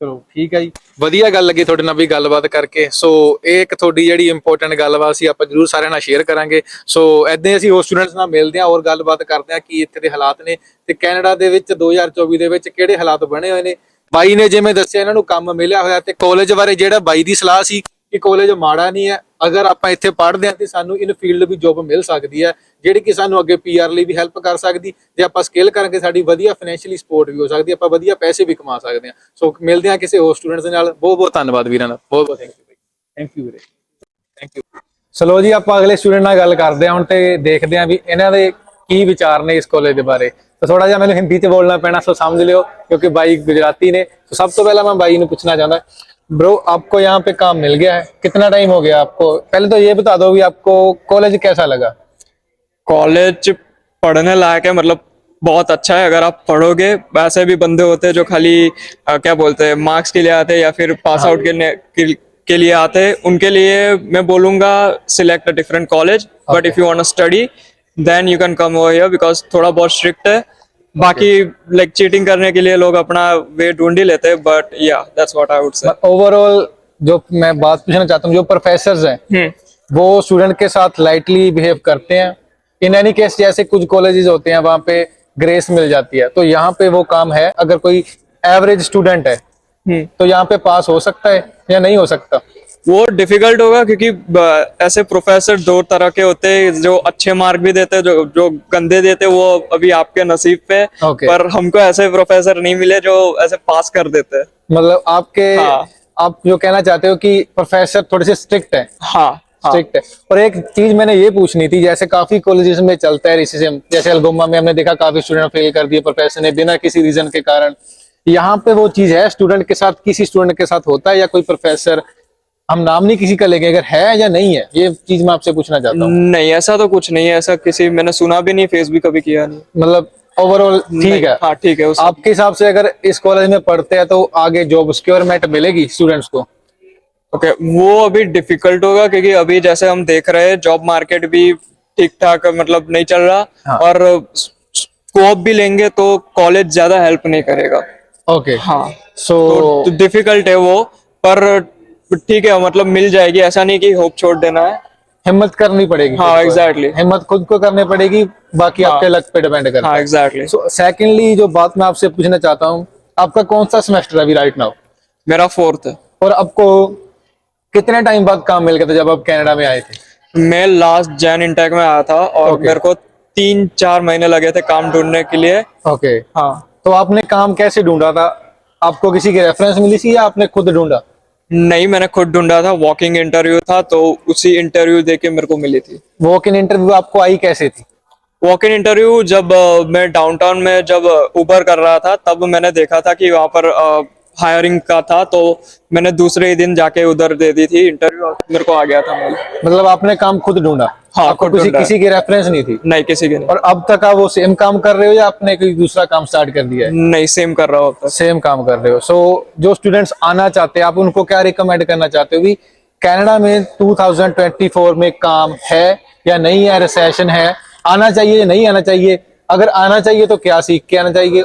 ਚਲੋ ਠੀਕ ਹੈ ਜੀ। ਵਧੀਆ ਗੱਲ ਲੱਗੀ ਤੁਹਾਡੇ ਨਾਲ ਵੀ ਗੱਲਬਾਤ ਕਰਕੇ। ਸੋ ਇਹ ਇੱਕ ਤੁਹਾਡੀ ਜਿਹੜੀ ਇੰਪੋਰਟੈਂਟ ਗੱਲਬਾਤ ਸੀ ਆਪਾਂ ਜਰੂਰ ਸਾਰਿਆਂ ਨਾਲ ਸ਼ੇਅਰ ਕਰਾਂਗੇ। ਸੋ ਐਦਾਂ ਹੀ ਅਸੀਂ ਹੋਰ ਸਟੂਡੈਂਟਸ ਨਾਲ ਮਿਲਦੇ ਹਾਂ ਔਰ ਗੱਲਬਾਤ ਕਰਦੇ ਹਾਂ ਕੀ ਇੱਥੇ ਦੇ ਹਾਲਾਤ ਨੇ। ਤੇ ਕੈਨੇਡਾ ਦੇ ਵਿੱਚ 2024 ਦੇ ਵਿੱਚ ਕਿਹੜੇ ਹਾਲਾਤ ਬਣੇ ਹੋਏ ਨੇ? ਬਾਈ ਨੇ ਜਿਵੇਂ ਦੱਸਿਆ ਇਹਨਾਂ ਨੂੰ ਕੰਮ ਮਿਲਿਆ ਹੋਇਆ ਤੇ ਕਾਲਜ ਬਾਰੇ ਜਿਹੜਾ ਬਾਈ ਦੀ ਸਲਾਹ ਸੀ ਕਿ ਕਾਲਜ ਮਾੜਾ ਨਹੀਂ ਹੈ ਅਗਰ ਆਪਾਂ ਇੱਥੇ ਪੜ੍ਹਦੇ ਹਾਂ ਤੇ ਸਾਨੂੰ ਇਨ ਫੀਲਡ ਵੀ ਜੌਬ ਮਿਲ ਸਕਦੀ ਹੈ ਜਿਹੜੀ ਕਿ ਸਾਨੂੰ ਅੱਗੇ ਪੀਆਰ ਲਈ ਵੀ ਹੈਲਪ ਕਰ ਸਕਦੀ ਤੇ ਆਪਾਂ ਸਕਿੱਲ ਕਰਕੇ ਸਾਡੀ ਵਧੀਆ ਫਾਈਨੈਂਸ਼ੀਅਲੀ ਸਪੋਰਟ ਵੀ ਹੋ ਸਕਦੀ ਆਪਾਂ ਵਧੀਆ ਪੈਸੇ ਵੀ ਕਮਾ ਸਕਦੇ ਹਾਂ। ਸੋ ਮਿਲਦੇ ਹਾਂ ਕਿਸੇ ਹੋਰ ਸਟੂਡੈਂਟਸ ਨਾਲ। ਬਹੁਤ ਬਹੁਤ ਧੰਨਵਾਦ ਵੀਰਾਂ ਦਾ। ਬਹੁਤ ਬਹੁਤ ਥੈਂਕ ਯੂ ਬਾਈ। ਥੈਂਕ ਯੂ ਵੀਰੇ। ਥੈਂਕ ਯੂ ਸਲੋ ਜੀ ਆਪਾਂ ਅਗਲੇ ਸਟੂਡੈਂਟ ਨਾਲ ਗੱਲ ਕਰਦੇ ਹਾਂ ਹੁਣ ਤੇ ਦੇਖਦੇ ਹਾਂ ਵੀ ਇਹਨਾਂ ਦੇ ਕੀ ਵਿਚਾਰ ਨੇ ਇਸ ਕਾਲਜ ਦੇ ਬਾਰੇ। ਤਾਂ ਥੋੜਾ ਜਿਹਾ ਮੈਨੂੰ ਹਿੰਦੀ 'ਚ ਬੋਲਣਾ ਪੈਣਾ ਸੋ ਸਮਝ ਲਿਓ ਕਿਉਂਕਿ ਬਾਈ ਗੁਜਰਾਤੀ ਨੇ। ਸੋ ਸਭ ਤੋਂ ਪਹਿਲਾਂ ਮੈਂ ਬਾਈ ਨੂੰ ਪੁੱਛਣਾ ਚਾਹੁੰਦਾ ब्रो आपको यहाँ पे काम मिल गया है। कितना टाइम हो गया आपको? पहले तो ये बता दो भी आपको कॉलेज कैसा लगा? कॉलेज पढ़ने लायक है मतलब बहुत अच्छा है। अगर आप पढ़ोगे वैसे भी बंदे होते हैं जो खाली अ, क्या बोलते हैं मार्क्स के लिए आते हैं या फिर पास आउट के, के, के लिए आते हैं। उनके लिए मैं बोलूँगा select a different college but if you want study then you can come over here because थोड़ा बहुत स्ट्रिक्ट है। बाकी लाइक चीटिंग करने के लिए लोग अपना वे ढूंढ ही लेते हैं बट या that's what I would say overall जो मैं बात पूछना चाहता हूँ जो प्रोफेसर हैं वो स्टूडेंट के साथ लाइटली बिहेव करते हैं। इन एनी केस जैसे कुछ कॉलेजेस होते हैं वहाँ पे ग्रेस मिल जाती है। तो यहाँ पे वो काम है अगर कोई एवरेज स्टूडेंट है हम्म तो यहाँ पे पास हो सकता है या नहीं हो सकता। वो डिफ़िकल्ट होगा क्योंकि ऐसे प्रोफेसर दो तरह के होते हैं जो अच्छे मार्क भी देते हैं जो जो गंदे देते हैं वो अभी आपके नसीब पे है। Okay. पर हमको ऐसे प्रोफेसर नहीं मिले जो ऐसे पास कर देते हैं मतलब आपके हाँ। आप जो कहना चाहते हो कि प्रोफेसर थोड़े से स्ट्रिक्ट है हाँ हाँ स्ट्रिक्ट है और एक चीज़ मैंने ये पूछनी थी जैसे काफ़ी कॉलेजेस में चलता है रेसिज्म जैसे अलगोमा में हमने देखा काफ़ी स्टूडेंट फेल कर दिए प्रोफेसर ने बिना किसी रीजन के कारण यहाँ पे वो चीज़ है स्टूडेंट के साथ किसी स्टूडेंट के साथ होता है या कोई प्रोफेसर हम नाम नहीं किसी का लेंगे अगर है या नहीं है ये चीज़ मैं आपसे पूछना चाहता हूँ। नहीं ऐसा तो कुछ नहीं है ऐसा किसी मैंने सुना भी नहीं फेस भी कभी किया नहीं। मतलब ओवरऑल ठीक है। हाँ ठीक है उस आपके हिसाब से अगर इस कॉलेज में पढ़ते हैं तो आगे जॉब सिक्योरमेंट मिलेगी स्टूडेंट्स को? ओके okay, वो अभी डिफ़िकल्ट होगा क्योंकि अभी जैसे हम देख रहे हैं जॉब मार्केट भी ठीक ठाक मतलब नहीं चल रहा हाँ। और स्कोप भी लेंगे तो कॉलेज ज़्यादा हेल्प नहीं करेगा। Okay okay. हाँ। सो तो डिफ़िकल्ट है वो पर ठीक है मतलब मिल जाएगी। ऐसा नहीं कि होप छोड़ देना है। हिम्मत करनी पड़ेगी हाँ। एग्जैक्टली हिम्मत खुद को करनी पड़ेगी बाकी हाँ। आपके लक पे डिपेंड करता हाँ एग्जैक्टली सो सेकंडली जो बात मैं आपसे पूछना चाहता हूँ आपका कौन सा सेमेस्टर है अभी राइट नाउ मेरा फोर्थ है। और आपको कितने टाइम बाद काम मिल गया था जब आप कनाडा में आए थे? मैं लास्ट जैन इंटेक में आया था और Okay. मेरे को तीन चार महीने लगे थे काम ढूँढने के लिए। ओके हाँ। तो आपने काम कैसे ढूंढा था? आपको किसी की रेफरेंस मिली थी या आपने खुद ढूंढा? नहीं मैंने खुद ढूंढा था वॉकिंग इंटरव्यू था तो उसी इंटरव्यू देके मेरे को मिली थी। वॉक इन इंटरव्यू आपको आई कैसे थी? वॉक इन इंटरव्यू जब अ, मैं डाउनटाउन में जब उबर कर रहा था तब मैंने देखा था कि वहाँ पर हायरिंग का था तो मैंने दूसरे ही दिन जाके उधर दे दी थी इंटरव्यू और मेरे को आ गया था मेल मतलब आपने काम खुद ढूंढा? हाँ, आपको खुद किसी किसी की रेफरेंस नहीं थी? नहीं किसी के नहीं। और अब तक आप वो सेम काम कर रहे हो या आपने कोई दूसरा काम स्टार्ट कर दिया है? नहीं सेम कर रहा हूँ अब तक। सेम काम कर रहे हो। सो so, जो स्टूडेंट्स आना चाहते हैं आप उनको क्या रिकमेंड करना चाहते हो भी कनाडा में 2024 में काम है या नहीं है रिसेशन है? आना चाहिए या नहीं आना चाहिए? अगर आना चाहिए तो क्या सीख के आना चाहिए?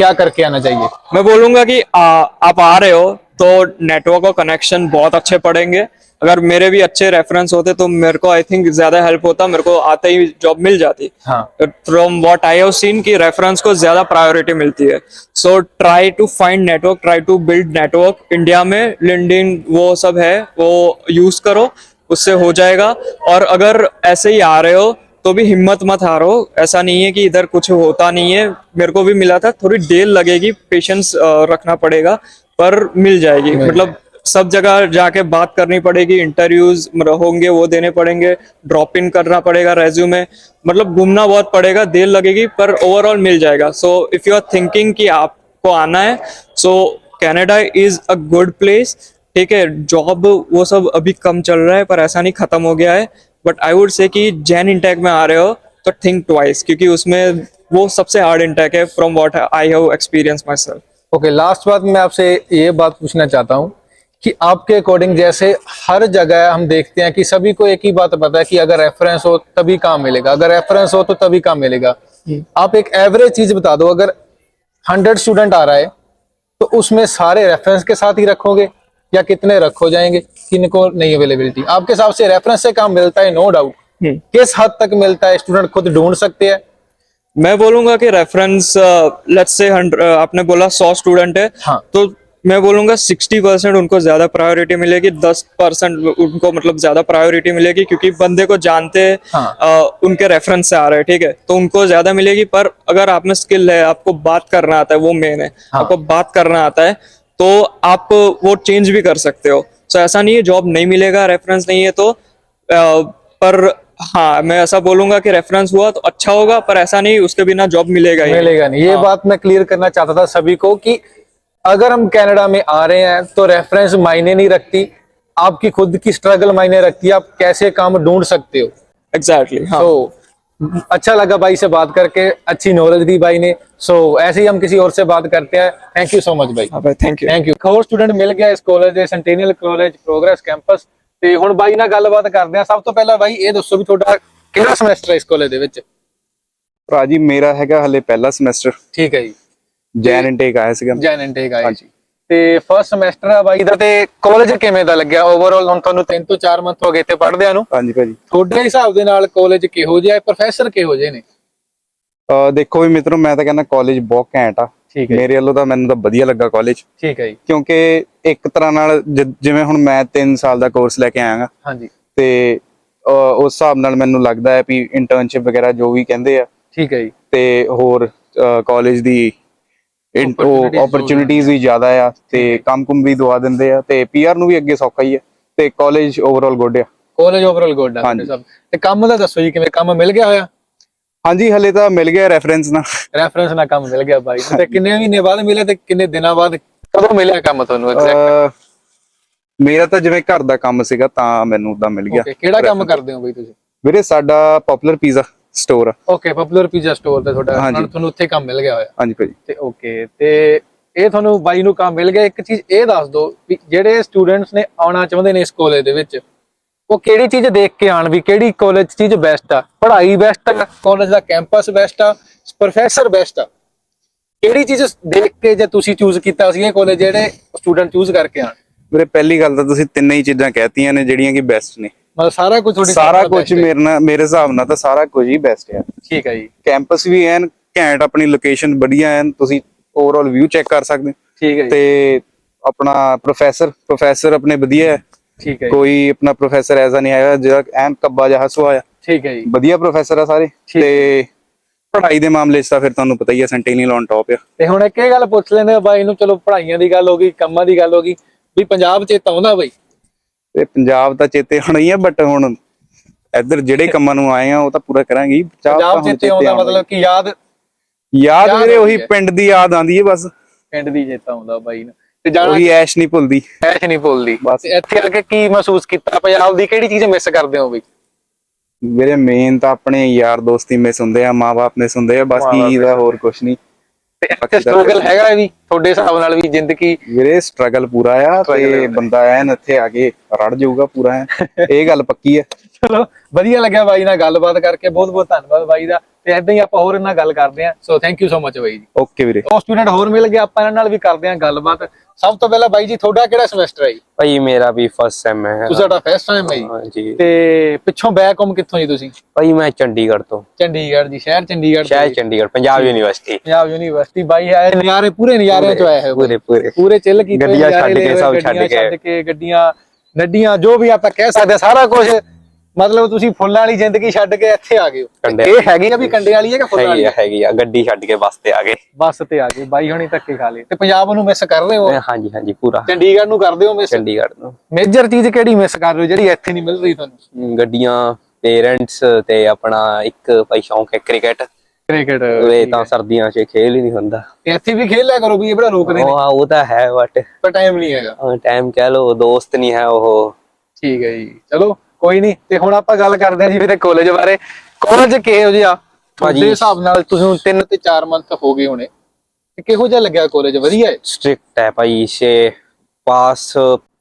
क्या करके आना चाहिए? मैं बोलूँगा कि आ, आप आ रहे हो तो नेटवर्क और कनेक्शन बहुत अच्छे पड़ेंगे। अगर मेरे भी अच्छे रेफरेंस होते तो मेरे को आई थिंक ज़्यादा हेल्प होता मेरे को आते ही जॉब मिल जाती। हाँ। From what I have seen की रेफरेंस को ज़्यादा प्रायोरिटी मिलती है। So try to find network try to build network India में लिंक्डइन वो सब है वो यूज़ करो उससे हो जाएगा। और अगर ऐसे ही आ रहे हो तो भी हिम्मत मत हारो ऐसा नहीं है कि इधर कुछ होता नहीं है। मेरे को भी मिला था थोड़ी देर लगेगी पेशेंस रखना पड़ेगा पर मिल जाएगी। मतलब सब जगह जाके बात करनी पड़ेगी इंटरव्यूज़ होंगे वो देने पड़ेंगे ड्रॉप इन करना पड़ेगा रेज्यूमे मतलब घूमना बहुत पड़ेगा देर लगेगी पर ओवरऑल मिल जाएगा। So if you are thinking कि आपको आना है so Canada is a good place ठीक है जॉब वो सब अभी कम चल रहा है पर ऐसा नहीं खत्म हो गया है। बट आई वुड से कि जैन इंटेक में आ रहे हो तो थिंक ट्वाइस क्योंकि उसमें वो सबसे हार्ड इंटेक है from what I have experience myself okay last बात मैं आपसे ये बात पूछना चाहता हूँ कि आपके अकॉर्डिंग जैसे हर जगह हम देखते हैं कि सभी को एक ही बात पता है कि अगर रेफरेंस हो तभी काम मिलेगा। अगर रेफरेंस हो तो तभी काम मिलेगा। आप एक एवरेज चीज़ बता दो अगर हंड्रेड स्टूडेंट आ रहा है तो उसमें सारे रेफरेंस के साथ ही रखोगे या कितने रखो जाएँगे? किनको नहीं अवेलेबिलिटी आपके हिसाब से रेफरेंस से काम मिलता है नो डाउट किस हद तक मिलता है? स्टूडेंट खुद ढूंढ सकते हैं। मैं बोलूँगा कि रेफरेंस लेट्स से आपने बोला सौ स्टूडेंट है हाँ। तो मैं बोलूँगा सिक्सटी परसेंट उनको ज़्यादा प्रायोरिटी मिलेगी दस परसेंट उनको मतलब ज़्यादा प्रायोरिटी मिलेगी क्योंकि बंदे को जानते हैं। हाँ। अ, उनके रेफरेंस से आ रहे हैं ठीक है? तो उनको ज़्यादा मिलेगी पर अगर आप में स्किल है आपको बात करना आता है वो मेन है। हाँ। आपको बात करना आता है तो आप वो चेंज भी कर सकते हो। सो ऐसा नहीं है जॉब नहीं मिलेगा रेफरेंस नहीं है तो अ, पर हाँ मैं ऐसा बोलूँगा कि रेफरेंस हुआ तो अच्छा होगा पर ऐसा नहीं उसके बिना जॉब मिलेगा ही मिलेगा नहीं। ये हाँ। बात मैं क्लियर करना चाहता था सभी को कि अगर हम कनाडा में आ रहे हैं तो रेफरेंस मायने नहीं रखती। आपकी खुद की स्ट्रगल मायने रखती है। आप कैसे काम ढूंढ सकते हो? एग्जैक्टली exactly, हाँ। तो अच्छा लगा भाई से बात करके अच्छी नॉलेज दी भाई ने सो ऐसे ही हम किसी और से बात करते हैं थैंक यू सो मच भाई हाँ भाई थैंक यू ਥੈਂਕ ਯੂ ਹੋਰ ਸਟੂਡੈਂਟ ਮਿਲ ਗਿਆ ਇਸ ਕਾਲਜ ਦੇ ਸੈਂਟੀਨੀਅਲ ਕਾਲਜ ਪ੍ਰੋਗਰੈਸ ਕੈਂਪਸ ਤੇ ਹੁਣ ਬਾਈ ਨਾਲ ਗੱਲਬਾਤ ਕਰਦੇ ਆ ਸਭ ਤੋਂ ਪਹਿਲਾਂ ਬਾਈ ਇਹ ਦੱਸੋ ਵੀ ਤੁਹਾਡਾ ਕਿਹੜਾ ਸਮੈਸਟਰ ਹੈ ਇਸ ਕਾਲਜ ਦੇ ਵਿੱਚ ਭਰਾ ਜੀ ਮੇਰਾ ਹੈਗਾ ਹਲੇ ਪਹਿਲਾ ਸਮੈਸਟਰ ਠੀਕ ਹੈ ਜੀ ਜੈਨ ਇਨਟੇਕ ਆਇਆ ਸੀਗਾ ਜੈਨ ਇਨਟੇਕ ਆਏ ਹਾਂਜੀ। ਤੇ ਫਰਸਟ ਸਮੈਸਟਰ ਆ ਬਾਈ ਦਾ ਤੇ ਕਾਲਜ ਕਿਵੇਂ ਦਾ ਲੱਗਿਆ? ਓਵਰਆਲ ਹੁਣ ਤੁਹਾਨੂੰ 3 ਤੋਂ 4 ਮੰਥ ਹੋ ਗਏ ਤੇ ਪੜ੍ਹਦਿਆਂ ਨੂੰ। ਹਾਂਜੀ ਭਾਜੀ। ਤੁਹਾਡੇ ਹਿਸਾਬ ਦੇ ਨਾਲ ਕਾਲਜ ਕਿਹੋ ਜਿਹਾ ਹੈ ਪ੍ਰੋਫੈਸਰ ਕਿਹੋ ਜਿਹੇ ਨੇ? ਦੇਖੋ ਵੀ ਮਿੱਤਰੋ ਮੈਂ ਤਾਂ ਕਹਿੰਦਾ ਕਾਲਜ ਬਹੁਤ ਘੈਂਟ ਆ। ਠੀਕ ਹੈ ਮੇਰੇ ਵੱਲੋਂ ਤਾਂ ਮੈਨੂੰ ਤਾਂ ਵਧੀਆ ਲੱਗਾ ਕਾਲਜ ਠੀਕ ਹੈ ਜੀ। ਕਿਉਂਕਿ ਇੱਕ ਤਰ੍ਹਾਂ ਨਾਲ ਜਿਵੇਂ ਹੁਣ ਮੈਂ 3 ਸਾਲ ਦਾ ਕੋਰਸ ਲੈ ਕੇ ਆਇਆਗਾ ਹਾਂਜੀ। ਤੇ ਉਸ ਹਿਸਾਬ ਨਾਲ ਮੈਨੂੰ ਲੱਗਦਾ ਹੈ ਵੀ ਇੰਟਰਨਸ਼ਿਪ ਵਗੈਰਾ ਜੋ ਵੀ ਕਹਿੰਦੇ ਆ। ਠੀਕ ਹੈ ਜੀ। ਤੇ ਹੋਰ ਕਾਲਜ ਦੀ ਓਪਰਚੁਨਿਟੀਆਂ ਵੀ ਜ਼ਿਆਦਾ ਆ ਤੇ ਕੰਮ-ਕੁਮ ਵੀ ਦਵਾ ਦਿੰਦੇ ਆ ਤੇ ਪੀਆਰ ਨੂੰ ਵੀ ਅੱਗੇ ਸੌਖਾ ਹੀ ਆ ਤੇ ਕਾਲਜ ਓਵਰਆਲ ਗੁੱਡ ਆ। ਕਾਲਜ ਓਵਰਆਲ ਗੁੱਡ ਆ ਤੇ ਕੰਮ ਦਾ ਦੱਸੋ ਜੀ ਕਿਵੇਂ ਕੰਮ ਮਿਲ ਗਿਆ ਹੋਇਆ? ਹਾਂਜੀ ਹਲੇ ਤਾਂ ਮਿਲ ਗਿਆ ਰੈਫਰੈਂਸ ਨਾਲ। ਰੈਫਰੈਂਸ ਨਾਲ ਕੰਮ ਮਿਲ ਗਿਆ ਬਾਈ। ਤੇ ਕਿੰਨੇ ਮਹੀਨੇ ਬਾਅਦ ਮਿਲਿਆ ਤੇ ਕਿੰਨੇ ਦਿਨਾਂ ਬਾਅਦ ਕਦੋਂ ਮਿਲਿਆ ਕੰਮ ਤੁਹਾਨੂੰ ਐਗਜ਼ੈਕਟ ਮੇਰਾ ਤਾਂ ਜਿਵੇਂ ਘਰ ਦਾ ਕੰਮ ਸੀਗਾ ਤਾਂ ਮੈਨੂੰ ਉਦਾਂ ਮਿਲ ਗਿਆ ਕਿਹੜਾ ਕੰਮ ਕਰਦੇ ਹੋ ਬਈ ਤੁਸੀਂ? ਵੀਰੇ ਸਾਡਾ popular pizza store okay popular pizza store ਤੇ ਤੁਹਾਡਾ। ਹੁਣ ਤੁਹਾਨੂੰ ਉੱਥੇ ਕੰਮ ਮਿਲ ਗਿਆ ਹੋਇਆ। ਹਾਂਜੀ ਭਾਜੀ। ਤੇ ਓਕੇ ਤੇ ਇਹ ਤੁਹਾਨੂੰ ਬਾਈ ਨੂੰ ਕੰਮ ਮਿਲ ਗਿਆ। ਇੱਕ ਚੀਜ਼ ਇਹ ਦੱਸ ਦਿਓ ਵੀ ਜਿਹੜੇ ਸਟੂਡੈਂਟਸ ਨੇ ਆਉਣਾ ਚਾਹੁੰਦੇ ਨੇ ਇਸ ਕਾਲਜ ਦੇ ਵਿੱਚ ਉਹ ਕਿਹੜੀ ਚੀਜ਼ ਦੇਖ ਕੇ ਆਣ ਵੀ ਕਿਹੜੀ ਕਾਲਜ ਚੀਜ਼ ਬੈਸਟ ਆ? ਪੜ੍ਹਾਈ ਬੈਸਟ ਆ ਕਾਲਜ ਦਾ ਕੈਂਪਸ ਬੈਸਟ ਆ ਪ੍ਰੋਫੈਸਰ ਬੈਸਟ ਆ। ਕਿਹੜੀ ਚੀਜ਼ ਦੇਖ ਕੇ ਜੇ ਤੁਸੀਂ ਚੂਜ਼ ਕੀਤਾ ਸੀ ਇਹ ਕਾਲਜ ਜਿਹੜੇ ਸਟੂਡੈਂਟ ਚੂਜ਼ ਕਰਕੇ ਆਣ ਵੀਰੇ ਪਹਿਲੀ ਗੱਲ ਤਾਂ ਤੁਸੀਂ ਤਿੰਨੇ ਹੀ ਚੀਜ਼ਾਂ ਕਹਿਤੀਆਂ ਨੇ ਜਿਹੜੀਆਂ ਕਿ ਬੈਸਟ ਨੇ। ਮਤਲਬ ਸਾਰਾ ਕੁਝ ਤੁਹਾਡੀ ਸਾਰਾ ਤੋਂ ਕੁਝ। ਮੇਰੇ ਨਾਲ ਮੇਰੇ ਹਿਸਾਬ ਨਾਲ ਤਾਂ ਸਾਰਾ ਕੁਝ ਹੀ ਬੈਸਟ ਹੈ। ਠੀਕ ਹੈ ਜੀ। ਕੈਂਪਸ ਵੀ ਐਨ ਘੈਂਟ ਆਪਣੀ ਲੋਕੇਸ਼ਨ ਵਧੀਆ ਐਨ ਤੁਸੀਂ ਓਵਰਆਲ ਵਿਊ ਚੈੱਕ ਕਰ ਸਕਦੇ। ਠੀਕ ਹੈ ਤੇ ਆਪਣਾ ਪ੍ਰੋਫੈਸਰ ਪ੍ਰੋਫੈਸਰ ਆਪਣੇ ਵਧੀਆ ਹੈ। ਠੀਕ ਹੈ ਕੋਈ ਆਪਣਾ ਪ੍ਰੋਫੈਸਰ ਐਸਾ ਨਹੀਂ ਹੈਗਾ ਜਿਹੜਾ ਐਨ ਕੱਬਾ ਜਿਹਾ ਹਸਵਾ ਆ ਠੀਕ ਹੈ ਜੀ। ਵਧੀਆ ਪ੍ਰੋਫੈਸਰ ਆ ਸਾਰੇ। ਤੇ ਪੜ੍ਹਾਈ ਦੇ ਮਾਮਲੇ 'ਚ ਤਾਂ ਫਿਰ ਤੁਹਾਨੂੰ ਪਤਾ ਹੀ ਹੈ ਸੈਂਟੀਨੀਅਲ ਔਨ ਟੌਪ ਆ। ਤੇ ਹੁਣ ਇੱਕ ਇਹ ਗੱਲ ਪੁੱਛ ਲੈਂਦੇ ਬਾਈ ਨੂੰ ਚਲੋ ਪੜ੍ਹਾਈਆਂ ਦੀ ਗੱਲ ਹੋ ਗਈ ਕੰਮਾਂ ਦੀ ਗੱਲ ਹੋ ਗਈ ਵੀ ਪੰਜਾਬ ਚ ਆਉਂਦਾ ਬਾਈ। ਤੇ ਪੰਜਾਬ ਤਾਂ ਚੇਤੇ ਹੋਣਾ ਹੀ ਆ ਬਟ ਹੁਣ ਇੱਧਰ ਜਿਹੜੇ ਕੰਮਾਂ ਨੂੰ ਆਏ ਆ ਉਹ ਤਾਂ ਪੂਰਾ ਕਰਾਂਗੇ। ਪੰਜਾਬ ਤਾਂ ਪੰਜਾਬ ਹੁਣ ਚ ਆਉਂਦਾ ਆਉਣਾ ਮਤਲਬ ਕਿ ਯਾਦ। ਯਾਦ ਵੀਰੇ ਉਹੀ। ਪਿੰਡ ਦੀ ਯਾਦ ਆਂਦੀ ਹੈ ਬਸ ਪਿੰਡ ਦੀ ਚੇਤਾ ਆਉਂਦਾ ਬਾਈ ਨੂੰ ਤੇ ਜਾਣਾ ਉਹੀ ਐਸ਼ ਨਹੀਂ ਭੁੱਲਦੀ ਐਸ਼ ਨਹੀਂ ਭੁੱਲਦੀ ਬਸ। ਇੱਥੇ ਆ ਕੇ ਕੀ ਮਹਿਸੂਸ ਕੀਤਾ ਪੰਜਾਬ ਦੀ ਕਿਹੜੀ ਚੀਜ਼ ਮਿਸ ਕਰਦੇ ਹੋ ਬਈ ਵੀਰੇ ਮੇਨ ਤਾਂ ਆਪਣੇ ਯਾਰ ਦੋਸਤੀ ਮਿਸ ਹੁੰਦੇ ਆ ਮਾਪੇ ਮਿਸ ਹੁੰਦੇ ਆ ਬਸ ਕੀ ਦਾ ਹੋਰ ਕੁਛ ਨਹੀਂ ਤੇ ਇੱਥੇ ਸਟਰਗਲ ਹੈਗਾ ਵੀ ਤੁਹਾਡੇ ਹਿਸਾਬ ਨਾਲ ਵੀ ਜ਼ਿੰਦਗੀ। ਵੀਰੇ ਸਟਰਗਲ ਪੂਰਾ ਆ ਤੇ ਬੰਦਾ ਐਨ ਇੱਥੇ ਆ ਕੇ ਰੜ ਜਾਊਗਾ ਪੂਰਾ। ਇਹ ਗੱਲ ਪੱਕੀ ਹੈ ਚਲੋ ਵਧੀਆ ਲੱਗਿਆ ਬਾਈ ਨਾਲ ਗੱਲਬਾਤ ਕਰਕੇ ਬਹੁਤ ਬਹੁਤ ਧੰਨਵਾਦ ਬਾਈ ਦਾ। ਤੇ ਏਦਾਂ ਹੀ ਆਪਾਂ ਹੋਰ ਇਹਨਾਂ ਨਾਲ ਗੱਲ ਕਰਦੇ ਹਾਂ। So thank you so much ਬਾਈ ਜੀ। ਓਕੇ ਵੀਰੇ। ਉਹ ਸਟੂਡੈਂਟ ਹੋਰ ਮਿਲ ਗਿਆ ਆਪਾਂ ਇਹਨਾਂ ਨਾਲ ਵੀ ਕਰਦੇ ਹਾਂ ਗੱਲਬਾਤ। ਸਭ ਤੋਂ ਪਹਿਲਾਂ ਬਾਈ ਜੀ ਤੁਹਾਡਾ ਕਿਹੜਾ ਸਮੈਸਟਰ ਹੈ ਜੀ? ਭਾਈ ਮੇਰਾ ਵੀ ਫਸਟ ਸੈਮ ਹੈ। ਤੁਸੀਂ ਸਾਡਾ ਫਸਟ ਟਾਈਮ ਹੈ ਜੀ। ਤੇ ਪਿੱਛੋਂ ਬੈਕ ਹਮ ਕਿੱਥੋਂ ਜੀ ਤੁਸੀਂ? ਭਾਈ ਮੈਂ ਚੰਡੀਗੜ੍ਹ ਤੋਂ। ਚੰਡੀਗੜ੍ਹ ਜੀ ਸ਼ਹਿਰ ਚੰਡੀਗੜ੍ਹ ਸ਼ਹਿਰ। ਚੰਡੀਗੜ੍ਹ ਪੰਜਾਬ ਯੂਨੀਵਰਸਿਟੀ। ਪੰਜਾਬ ਯੂਨੀਵਰਸਿਟੀ ਬਾਈ ਆਏ ਨਜ਼ਾਰੇ ਪੂਰੇ ਨਜ਼ਾਰਿਆਂ ਚ ਆਇਆ ਹੈ ਬਾਈ। ਪੂਰੇ। ਪੂਰੇ ਪੂਰੇ ਚਿੱਲ ਕੀਤੇ ਗੱਡੀਆਂ ਛੱਡ ਕੇ, ਹੋਏ, ਸਭ ਛੱਡ ਕੇ। ਗੱਡੀਆਂ ਨੱਡੀਆਂ ਜੋ ਵੀ ਆਪਾਂ ਕਹਿ ਸਕਦੇ ਹਾਂ, ਸਾਰਾ ਕੁਝ ਮਤਲਬ ਤੁਸੀਂ ਫੁੱਲਾਂ ਵਾਲੀ ਜ਼ਿੰਦਗੀ ਛੱਡ ਕੇ ਇੱਥੇ ਆ ਗਏ ਹੋ। ਇਹ ਹੈਗੀ ਆ ਵੀ ਕੰਡੇ ਵਾਲੀ ਹੈ ਕਿ ਫੁੱਲਾਂ ਵਾਲੀ ਹੈਗੀ ਆ ਹੈਗੀ ਆ ਗੱਡੀ ਛੱਡ ਕੇ ਬੱਸ ਤੇ ਆ ਗਏ। ਬੱਸ ਤੇ ਆ ਗਏ ਬਾਈ ਹੁਣੀ ਧੱਕੇ ਖਾ ਲਏ। ਤੇ ਪੰਜਾਬ ਨੂੰ ਮਿਸ ਕਰ ਰਹੇ ਹੋ? ਹਾਂਜੀ ਹਾਂਜੀ ਪੂਰਾ। ਚੰਡੀਗੜ੍ਹ ਨੂੰ ਕਰਦੇ ਹੋ ਮਿਸ ਚੰਡੀਗੜ੍ਹ ਤੋਂ ਮੇਜਰ ਚੀਜ਼ ਕਿਹੜੀ ਮਿਸ ਕਰ ਰਹੇ ਹੋ ਜਿਹੜੀ ਇੱਥੇ ਨਹੀਂ ਮਿਲ ਰਹੀ ਤੁਹਾਨੂੰ? ਗੱਡੀਆਂ ਪੇਰੈਂਟਸ ਤੇ ਆਪਣਾ ਇੱਕ ਭਾਈ ਸ਼ੌਂਕ ਹੈ ਕ੍ਰਿਕਟ। ਕ੍ਰਿਕਟ ਇਹ ਤਾਂ ਸਰਦੀਆਂ 'ਚ ਖੇਲ ਹੀ ਨਹੀਂ ਹੁੰਦਾ। ਇੱਥੇ ਵੀ ਖੇਲ ਲਿਆ ਕਰੋ ਵੀ ਇਹ ਬੜਾ ਰੋਕਦੇ ਨੇ। ਉਹ ਉਹ ਤਾਂ ਹੈ ਬਟ ਪਰ ਟਾਈਮ ਨਹੀਂ ਹੈਗਾ। ਟਾਈਮ ਕਹਿ ਲੋ ਦੋਸਤ ਨਹੀਂ ਹੈ ਉਹ। ਠੀਕ ਹੈ ਜੀ ਚਲੋ। ਕੋਈ ਨਹੀਂ ਤੇ ਹੁਣ ਆਪਾਂ ਗੱਲ ਕਰਦੇ ਹਾਂ ਜੀ ਵੀਰੇ ਕਾਲਜ ਬਾਰੇ। ਕਾਲਜ ਕਿਹੋ ਜਿਹਾ? ਤੁਹਾਡੇ ਹਿਸਾਬ ਨਾਲ ਤੁਸੀਂ ਹੁਣ ਤੇ 4 ਮੰਥ ਹੋ ਗਏ ਹੋਣੇ। ਤੇ ਕਿਹੋ ਜਿਹਾ ਲੱਗਿਆ ਕਾਲਜ ਵਧੀਆ ਹੈ? ਸਟ੍ਰਿਕਟ ਹੈ ਭਾਈ ਇਸੇ ਪਾਸ